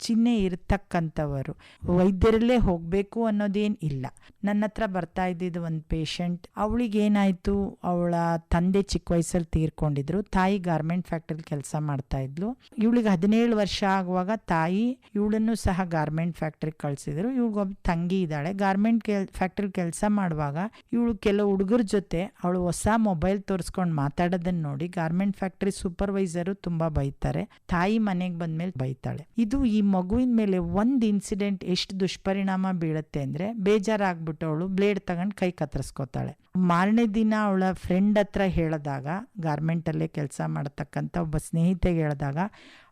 ಚಿಹ್ನೆ ಇರತಕ್ಕಂಥವರು ವೈದ್ಯರಲ್ಲೇ ಹೋಗಬೇಕು ಅನ್ನೋದೇನು ಇಲ್ಲ. ನನ್ನ ಹತ್ರ ಬರ್ತಾ ಇದ್ದಿದ್ದು ಒಂದು ಪೇಷಂಟ್ ಅವಳಿಗೆ ಏನಾಯಿತು ಅವಳ ತಂದೆ ಚಿಕ್ಕ ವಯಸ್ಸಲ್ಲಿ ತೀರ್ಕೊಂಡಿದ್ರು. ತಾಯಿ ಗಾರ್ಮೆಂಟ್ ಫ್ಯಾಕ್ಟ್ರಿಲಿ ಕೆಲಸ ಮಾಡ್ತಾ ಇದ್ಲು. ಇವಳಿಗೆ ಹದಿನೇಳು ವರ್ಷ ಆಗುವಾಗ ತಾಯಿ ಇವಳನ್ನು ಸಹ ಗಾರ್ಮೆಂಟ್ ಫ್ಯಾಕ್ಟ್ರಿಗೆ ಕಳಿಸಿದ್ರು. ಇವಳಿಗೊಬ್ಬ ತಂಗಿ ಇದ್ದಾಳೆ. ಗಾರ್ಮೆಂಟ್ ಕೆಲ್ ಫ್ಯಾಕ್ಟ್ರಿ ಕೆಲಸ ಮಾಡುವಾಗ ಇವಳು ಕೆಲವು ಹುಡುಗರ ಜೊತೆ ಅವಳು ಹೊಸ ಮೊಬೈಲ್ ತೋರಿಸ್ಕೊಂಡು ಮಾತಾಡೋದನ್ನ ನೋಡಿ ಗಾರ್ಮೆಂಟ್ ಫ್ಯಾಕ್ಟ್ರಿ ಸೂಪರ್ವೈಸರು ತುಂಬಾ ಬೈತಾರೆ. ತಾಯಿ ಮನೆಗೆ ಬಂದ್ಮೇಲೆ ಬೈತಾಳೆ. ಇದು ಈ ಮಗುವಿನ ಮೇಲೆ ಒಂದು ಇನ್ಸಿಡೆಂಟ್ ಎಷ್ಟು ದುಷ್ಪರಿಣಾಮ ಬೀಳುತ್ತೆ ಅಂದ್ರೆ ಬೇಜಾರಾಗ್ಬಿಟ್ಟು ಅವಳು ಬ್ಲೇಡ್ ತಗೊಂಡು ಕೈ ಕತ್ತರಿಸ್ಕೋತಾಳೆ ಮಾರನೇ ದಿನ ಅವಳ ಫ್ರೆಂಡ್ ಹತ್ರ ಹೇಳಿದಾಗ ಗಾರ್ಮೆಂಟಲ್ಲೇ ಕೆಲಸ ಮಾಡತಕ್ಕಂಥ ಒಬ್ಬ ಸ್ನೇಹಿತೆಗೆ ಹೇಳಿದಾಗ,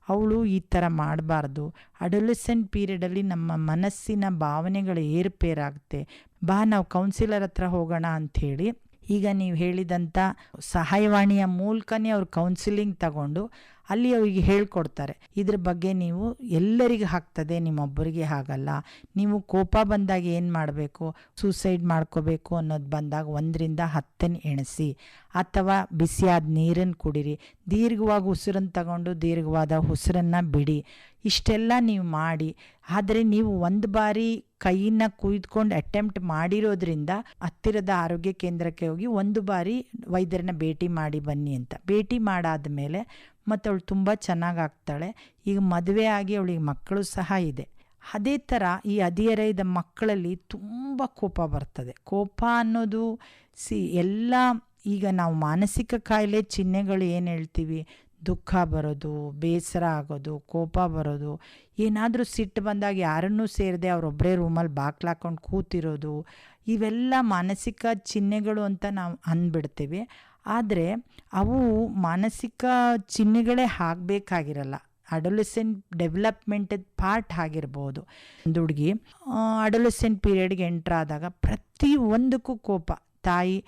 ಅವಳು ಈ ಥರ ಮಾಡಬಾರ್ದು. ಅಡೊಲೆಸೆಂಟ್ ಪೀರಿಯಡಲ್ಲಿ ನಮ್ಮ ಮನಸ್ಸಿನ ಭಾವನೆಗಳು ಏರುಪೇರಾಗುತ್ತೆ. ಬಾ, ನಾವು ಕೌನ್ಸಿಲರ್ ಹತ್ರ ಹೋಗೋಣ ಅಂಥೇಳಿ ಈಗ ನೀವು ಹೇಳಿದಂಥ ಸಹಾಯವಾಣಿಯ ಮೂಲಕನೇ ಅವ್ರು ಕೌನ್ಸಿಲಿಂಗ್ ತಗೊಂಡು ಅಲ್ಲಿ ಅವರಿಗೆ ಹೇಳ್ಕೊಡ್ತಾರೆ. ಇದ್ರ ಬಗ್ಗೆ ನೀವು ಎಲ್ಲರಿಗೂ ಹಾಕ್ತದೆ ನಿಮ್ಮೊಬ್ಬರಿಗೆ ಆಗಲ್ಲ. ನೀವು ಕೋಪ ಬಂದಾಗ ಏನು ಮಾಡಬೇಕು? ಸೂಸೈಡ್ ಮಾಡ್ಕೋಬೇಕು ಅನ್ನೋದು ಬಂದಾಗ ಒಂದರಿಂದ ಹತ್ತನ್ನು ಎಣಿಸಿ, ಅಥವಾ ಬಿಸಿಯಾದ ನೀರನ್ನು ಕುಡಿರಿ. ದೀರ್ಘವಾಗಿ ಉಸಿರನ್ನು ತಗೊಂಡು ದೀರ್ಘವಾದ ಉಸಿರನ್ನು ಬಿಡಿ. ಇಷ್ಟೆಲ್ಲ ನೀವು ಮಾಡಿ. ಆದರೆ ನೀವು ಒಂದು ಬಾರಿ ಕೈಯನ್ನ ಕುಯ್ದುಕೊಂಡು ಅಟೆಂಪ್ಟ್ ಮಾಡಿರೋದ್ರಿಂದ ಹತ್ತಿರದ ಆರೋಗ್ಯ ಕೇಂದ್ರಕ್ಕೆ ಹೋಗಿ ಒಂದು ಬಾರಿ ವೈದ್ಯರನ್ನ ಭೇಟಿ ಮಾಡಿ ಬನ್ನಿ ಅಂತ. ಭೇಟಿ ಮಾಡಾದ ಮೇಲೆ ಮತ್ತು ಅವಳು ತುಂಬ ಚೆನ್ನಾಗಿ ಆಗ್ತಾಳೆ ಈಗ ಮದುವೆ ಆಗಿ ಅವಳಿಗೆ ಮಕ್ಕಳು ಸಹ ಇದೆ. ಅದೇ ಥರ ಈ ಹದಿಹರೆಯದ ಮಕ್ಕಳಲ್ಲಿ ತುಂಬ ಕೋಪ ಬರ್ತದೆ. ಕೋಪ ಅನ್ನೋದು, ಸಿ, ಎಲ್ಲ ಈಗ ನಾವು ಮಾನಸಿಕ ಕಾಯಿಲೆ ಚಿಹ್ನೆಗಳು ಏನು ಹೇಳ್ತೀವಿ? ದುಃಖ ಬರೋದು, ಬೇಸರ ಆಗೋದು, ಕೋಪ ಬರೋದು. ಏನಾದರೂ ಸಿಟ್ಟು ಬಂದಾಗ ಯಾರನ್ನೂ ಸೇರದೆ ಅವರೊಬ್ಬರೇ ರೂಮಲ್ಲಿ ಬಾಕ್ಲಾಕೊಂಡು ಕೂತಿರೋದು. ಇವೆಲ್ಲ ಮಾನಸಿಕ ಚಿಹ್ನೆಗಳು ಅಂತ ನಾವು ಅಂದ್ಬಿಡ್ತೀವಿ ಆದರೆ ಅವು ಮಾನಸಿಕ ಚಿಹ್ನೆಗಳೇ ಆಗಬೇಕಾಗಿರಲ್ಲ. ಅಡೊಲೆಸೆಂಟ್ ಡೆವಲಪ್ಮೆಂಟ್ ಪಾರ್ಟ್ ಆಗಿರ್ಬೋದು. ಒಂದು ಹುಡುಗಿ ಅಡೊಲೆಸೆಂಟ್ ಪೀರಿಯಡ್ಗೆ ಎಂಟ್ರ್ ಆದಾಗ ಪ್ರತಿ ಒಂದಕ್ಕೂ ಕೋಪ. ತಾಯಿ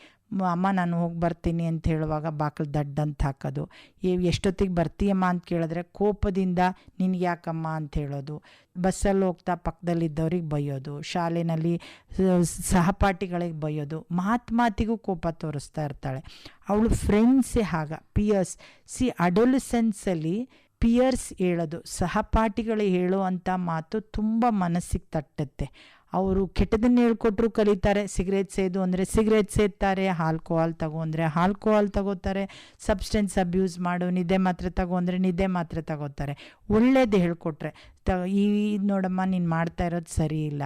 ಅಮ್ಮ ನಾನು ಹೋಗಿ ಬರ್ತೀನಿ ಅಂತ ಹೇಳುವಾಗ ಬಾಗಿಲು ದಡ್ಡ ಅಂತ ಹಾಕೋದು ಎಷ್ಟೊತ್ತಿಗೆ ಬರ್ತೀಯಮ್ಮ ಅಂತ ಕೇಳಿದ್ರೆ ಕೋಪದಿಂದ ನಿನಗೆ ಯಾಕಮ್ಮ ಅಂತ ಹೇಳೋದು. ಬಸ್ಸಲ್ಲಿ ಹೋಗ್ತಾ ಪಕ್ಕದಲ್ಲಿದ್ದವ್ರಿಗೆ ಬೈಯೋದು. ಶಾಲೆಯಲ್ಲಿ ಸಹಪಾಠಿಗಳಿಗೆ ಬೈಯೋದು. ಮಾತು ಮಾತಿಗೂ ಕೋಪ ತೋರಿಸ್ತಾ ಇರ್ತಾಳೆ. ಅವಳು ಫ್ರೆಂಡ್ಸೇ ಆಗ ಪಿಯರ್ಸ್ ಸಿ ಅಡೋಲಿಸೆನ್ಸಲ್ಲಿ ಪಿಯರ್ಸ್ ಹೇಳೋದು. ಸಹಪಾಠಿಗಳು ಹೇಳುವಂಥ ಮಾತು ತುಂಬ ಮನಸ್ಸಿಗೆ ತಟ್ಟುತ್ತೆ. ಅವರು ಕೆಟ್ಟದನ್ನು ಹೇಳ್ಕೊಟ್ರು ಕಲಿತಾರೆ ಸಿಗರೇಟ್ ಸೇದು ಅಂದರೆ ಸಿಗರೇಟ್ ಸೇದ್ತಾರೆ ಆಲ್ಕೋಹಾಲ್ ತಗೋ ಅಂದರೆ ಆಲ್ಕೋಹಾಲ್ ತಗೋತಾರೆ ಸಬ್ಸ್ಟೆನ್ಸ್ ಅಬ್ಯೂಸ್ ಮಾಡು, ನಿದ್ದೆ ಮಾತ್ರೆ ತಗೋ ಅಂದರೆ ನಿದ್ದೆ ಮಾತ್ರೆ ತಗೋತಾರೆ. ಒಳ್ಳೇದು ಹೇಳ್ಕೊಟ್ರೆ. ತ, ಈ ನೋಡಮ್ಮ ನೀನು ಮಾಡ್ತಾ ಇರೋದು ಸರಿ ಇಲ್ಲ.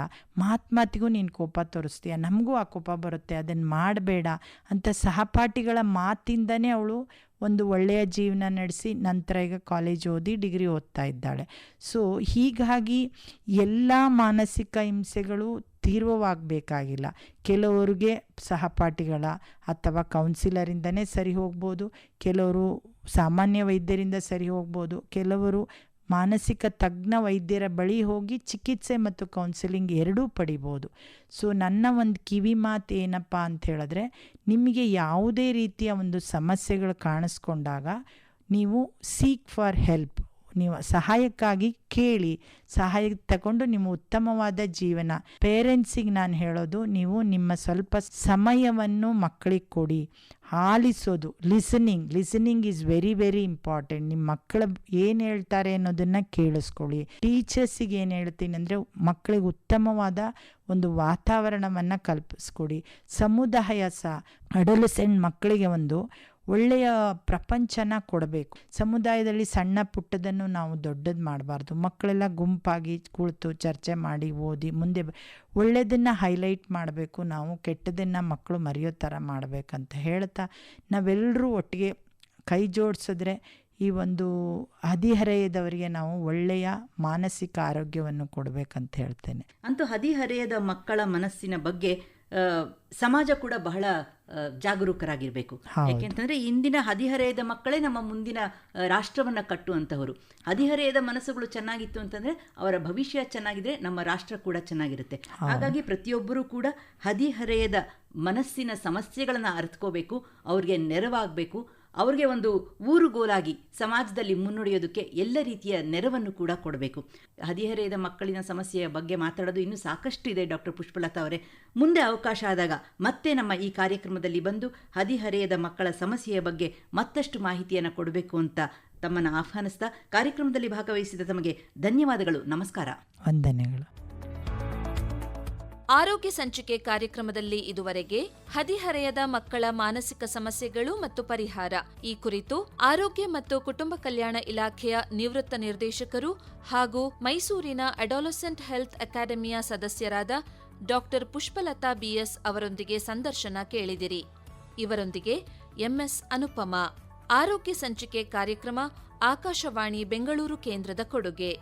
ನೀನು ಕೋಪ ತೋರಿಸ್ತೀಯ. ನಮಗೂ ಆ ಕೋಪ ಬರುತ್ತೆ. ಅದನ್ನು ಮಾಡಬೇಡ ಅಂತ ಸಹಪಾಠಿಗಳ ಮಾತಿಂದನೇ ಅವಳು ಒಂದು ಒಳ್ಳೆಯ ಜೀವನ ನಡೆಸಿ ನಂತರ ಈಗ ಕಾಲೇಜ್ ಓದಿ ಡಿಗ್ರಿ ಓದ್ತಾ ಇದ್ದಾಳೆ. ಸೊ, ಹೀಗಾಗಿ ಎಲ್ಲ ಮಾನಸಿಕ ಹಿಂಸೆಗಳು ತೀವ್ರವಾಗಬೇಕಾಗಿಲ್ಲ ಕೆಲವರಿಗೆ ಸಹಪಾಠಿಗಳ ಅಥವಾ ಕೌನ್ಸಿಲರಿಂದನೇ ಸರಿ ಹೋಗ್ಬೋದು. ಕೆಲವರು ಸಾಮಾನ್ಯ ವೈದ್ಯರಿಂದ ಸರಿ ಹೋಗ್ಬೋದು. ಕೆಲವರು ಮಾನಸಿಕ ತಜ್ಞ ವೈದ್ಯರ ಬಳಿ ಹೋಗಿ ಚಿಕಿತ್ಸೆ ಮತ್ತು ಕೌನ್ಸಿಲಿಂಗ್ ಎರಡೂ ಪಡಿಬೋದು. ಸೊ ನನ್ನ ಒಂದು ಕಿವಿ ಮಾತು ಏನಪ್ಪ ಅಂತ ಹೇಳಿದ್ರೆ, ನಿಮಗೆ ಯಾವುದೇ ರೀತಿಯ ಒಂದು ಸಮಸ್ಯೆಗಳು ಕಾಣಿಸ್ಕೊಂಡಾಗ ನೀವು ಸೀಕ್ ಫಾರ್ ಹೆಲ್ಪ್ ನೀವು ಸಹಾಯಕ್ಕಾಗಿ ಕೇಳಿ ಸಹಾಯ ತಗೊಂಡು ನಿಮ್ಮ ಉತ್ತಮವಾದ ಜೀವನ. ಪೇರೆಂಟ್ಸಿಗೆ ನಾನು ಹೇಳೋದು, ನೀವು ನಿಮ್ಮ ಸ್ವಲ್ಪ ಸಮಯವನ್ನು ಮಕ್ಕಳಿಗೆ ಕೊಡಿ. ಆಲಿಸೋದು. Listening listening is very very important ನಿಮ್ಮ ಮಕ್ಕಳು ಏನು ಹೇಳ್ತಾರೆ ಅನ್ನೋದನ್ನು ಕೇಳಿಸ್ಕೊಳ್ಳಿ. ಟೀಚರ್ಸಿಗೆ ಏನು ಹೇಳ್ತೀನಿ ಅಂದರೆ ಮಕ್ಕಳಿಗೆ ಉತ್ತಮವಾದ ಒಂದು ವಾತಾವರಣವನ್ನು ಕಲ್ಪಿಸ್ಕೊಡಿ. ಸಮುದಾಯ ಸಹ ಅಡೋಲಸೆಂಟ್ ಮಕ್ಕಳಿಗೆ ಒಂದು ಒಳ್ಳೆಯ ಪ್ರಪಂಚನ ಕೊಡಬೇಕು. ಸಮುದಾಯದಲ್ಲಿ ಸಣ್ಣ ಪುಟ್ಟದನ್ನು ನಾವು ದೊಡ್ಡದು ಮಾಡಬಾರ್ದು. ಮಕ್ಕಳೆಲ್ಲ ಗುಂಪಾಗಿ ಕುಳಿತು ಚರ್ಚೆ ಮಾಡಿ ಓದಿ ಮುಂದೆ ಒಳ್ಳೆಯದನ್ನು ಹೈಲೈಟ್ ಮಾಡಬೇಕು. ನಾವು ಕೆಟ್ಟದನ್ನು ಮಕ್ಕಳು ಮರೆಯೋ ಥರ ಮಾಡಬೇಕಂತ ಹೇಳ್ತಾ ನಾವೆಲ್ಲರೂ ಒಟ್ಟಿಗೆ ಕೈ ಜೋಡಿಸಿದ್ರೆ ಈ ಒಂದು ಹದಿಹರೆಯದವರಿಗೆ ನಾವು ಒಳ್ಳೆಯ ಮಾನಸಿಕ ಆರೋಗ್ಯವನ್ನು ಕೊಡಬೇಕಂತ ಹೇಳ್ತೇನೆ. ಅಂತೂ ಹದಿಹರೆಯದ ಮಕ್ಕಳ ಮನಸ್ಸಿನ ಬಗ್ಗೆ ಸಮಾಜ ಕೂಡ ಬಹಳ ಜಾಗರೂಕರಾಗಿರಬೇಕು. ಯಾಕೆಂತಂದ್ರೆ ಇಂದಿನ ಹದಿಹರೆಯದ ಮಕ್ಕಳೇ ನಮ್ಮ ಮುಂದಿನ ರಾಷ್ಟ್ರವನ್ನ ಕಟ್ಟುವಂತಹವರು. ಹದಿಹರೆಯದ ಮನಸ್ಸುಗಳು ಚೆನ್ನಾಗಿತ್ತು ಅಂತಂದ್ರೆ ಅವರ ಭವಿಷ್ಯ ಚೆನ್ನಾಗಿದ್ರೆ ನಮ್ಮ ರಾಷ್ಟ್ರ ಕೂಡ ಚೆನ್ನಾಗಿರುತ್ತೆ. ಹಾಗಾಗಿ ಪ್ರತಿಯೊಬ್ಬರೂ ಕೂಡ ಹದಿಹರೆಯದ ಮನಸ್ಸಿನ ಸಮಸ್ಯೆಗಳನ್ನ ಅರ್ಥಕೋಬೇಕು ಅವ್ರಿಗೆ ನೆರವಾಗಬೇಕು ಅವ್ರಿಗೆ ಒಂದು ಊರುಗೋಲಾಗಿ ಸಮಾಜದಲ್ಲಿ ಮುನ್ನುಡಿಯೋದಕ್ಕೆ ಎಲ್ಲ ರೀತಿಯ ನೆರವನ್ನು ಕೂಡ ಕೊಡಬೇಕು. ಹದಿಹರೆಯದ ಮಕ್ಕಳಿನ ಸಮಸ್ಯೆಯ ಬಗ್ಗೆ ಮಾತಾಡೋದು ಇನ್ನೂ ಸಾಕಷ್ಟು ಇದೆ ಡಾಕ್ಟರ್ ಪುಷ್ಪಲತಾ ಅವರೇ. ಮುಂದೆ ಅವಕಾಶ ಆದಾಗ ಮತ್ತೆ ನಮ್ಮ ಈ ಕಾರ್ಯಕ್ರಮದಲ್ಲಿ ಬಂದು ಹದಿಹರೆಯದ ಮಕ್ಕಳ ಸಮಸ್ಯೆಯ ಬಗ್ಗೆ ಮತ್ತಷ್ಟು ಮಾಹಿತಿಯನ್ನು ಕೊಡಬೇಕು ಅಂತ ತಮ್ಮನ್ನು ಆಹ್ವಾನಿಸ್ತಾ ಕಾರ್ಯಕ್ರಮದಲ್ಲಿ ಭಾಗವಹಿಸಿದ ತಮಗೆ ಧನ್ಯವಾದಗಳು. ನಮಸ್ಕಾರ. ವಂದನೆಗಳು. ಆರೋಗ್ಯ ಸಂಚಿಕೆ ಕಾರ್ಯಕ್ರಮದಲ್ಲಿ ಇದುವರೆಗೆ ಹದಿಹರೆಯದ ಮಕ್ಕಳ ಮಾನಸಿಕ ಸಮಸ್ಯೆಗಳು ಮತ್ತು ಪರಿಹಾರ. ಈ ಕುರಿತು ಆರೋಗ್ಯ ಮತ್ತು ಕುಟುಂಬ ಕಲ್ಯಾಣ ಇಲಾಖೆಯ ನಿವೃತ್ತ ನಿರ್ದೇಶಕರು ಹಾಗೂ ಮೈಸೂರಿನ ಅಡೋಲಸೆಂಟ್ ಹೆಲ್ತ್ ಅಕಾಡೆಮಿಯ ಸದಸ್ಯರಾದ ಡಾಕ್ಟರ್ ಪುಷ್ಪಲತಾ ಬಿಎಸ್ ಅವರೊಂದಿಗೆ ಸಂದರ್ಶನ ಕೇಳಿದಿರಿ. ಇವರೊಂದಿಗೆ ಎಂಎಸ್ ಅನುಪಮ. ಆರೋಗ್ಯ ಸಂಚಿಕೆ ಕಾರ್ಯಕ್ರಮ ಆಕಾಶವಾಣಿ ಬೆಂಗಳೂರು ಕೇಂದ್ರದ ಕೊಡುಗೆ.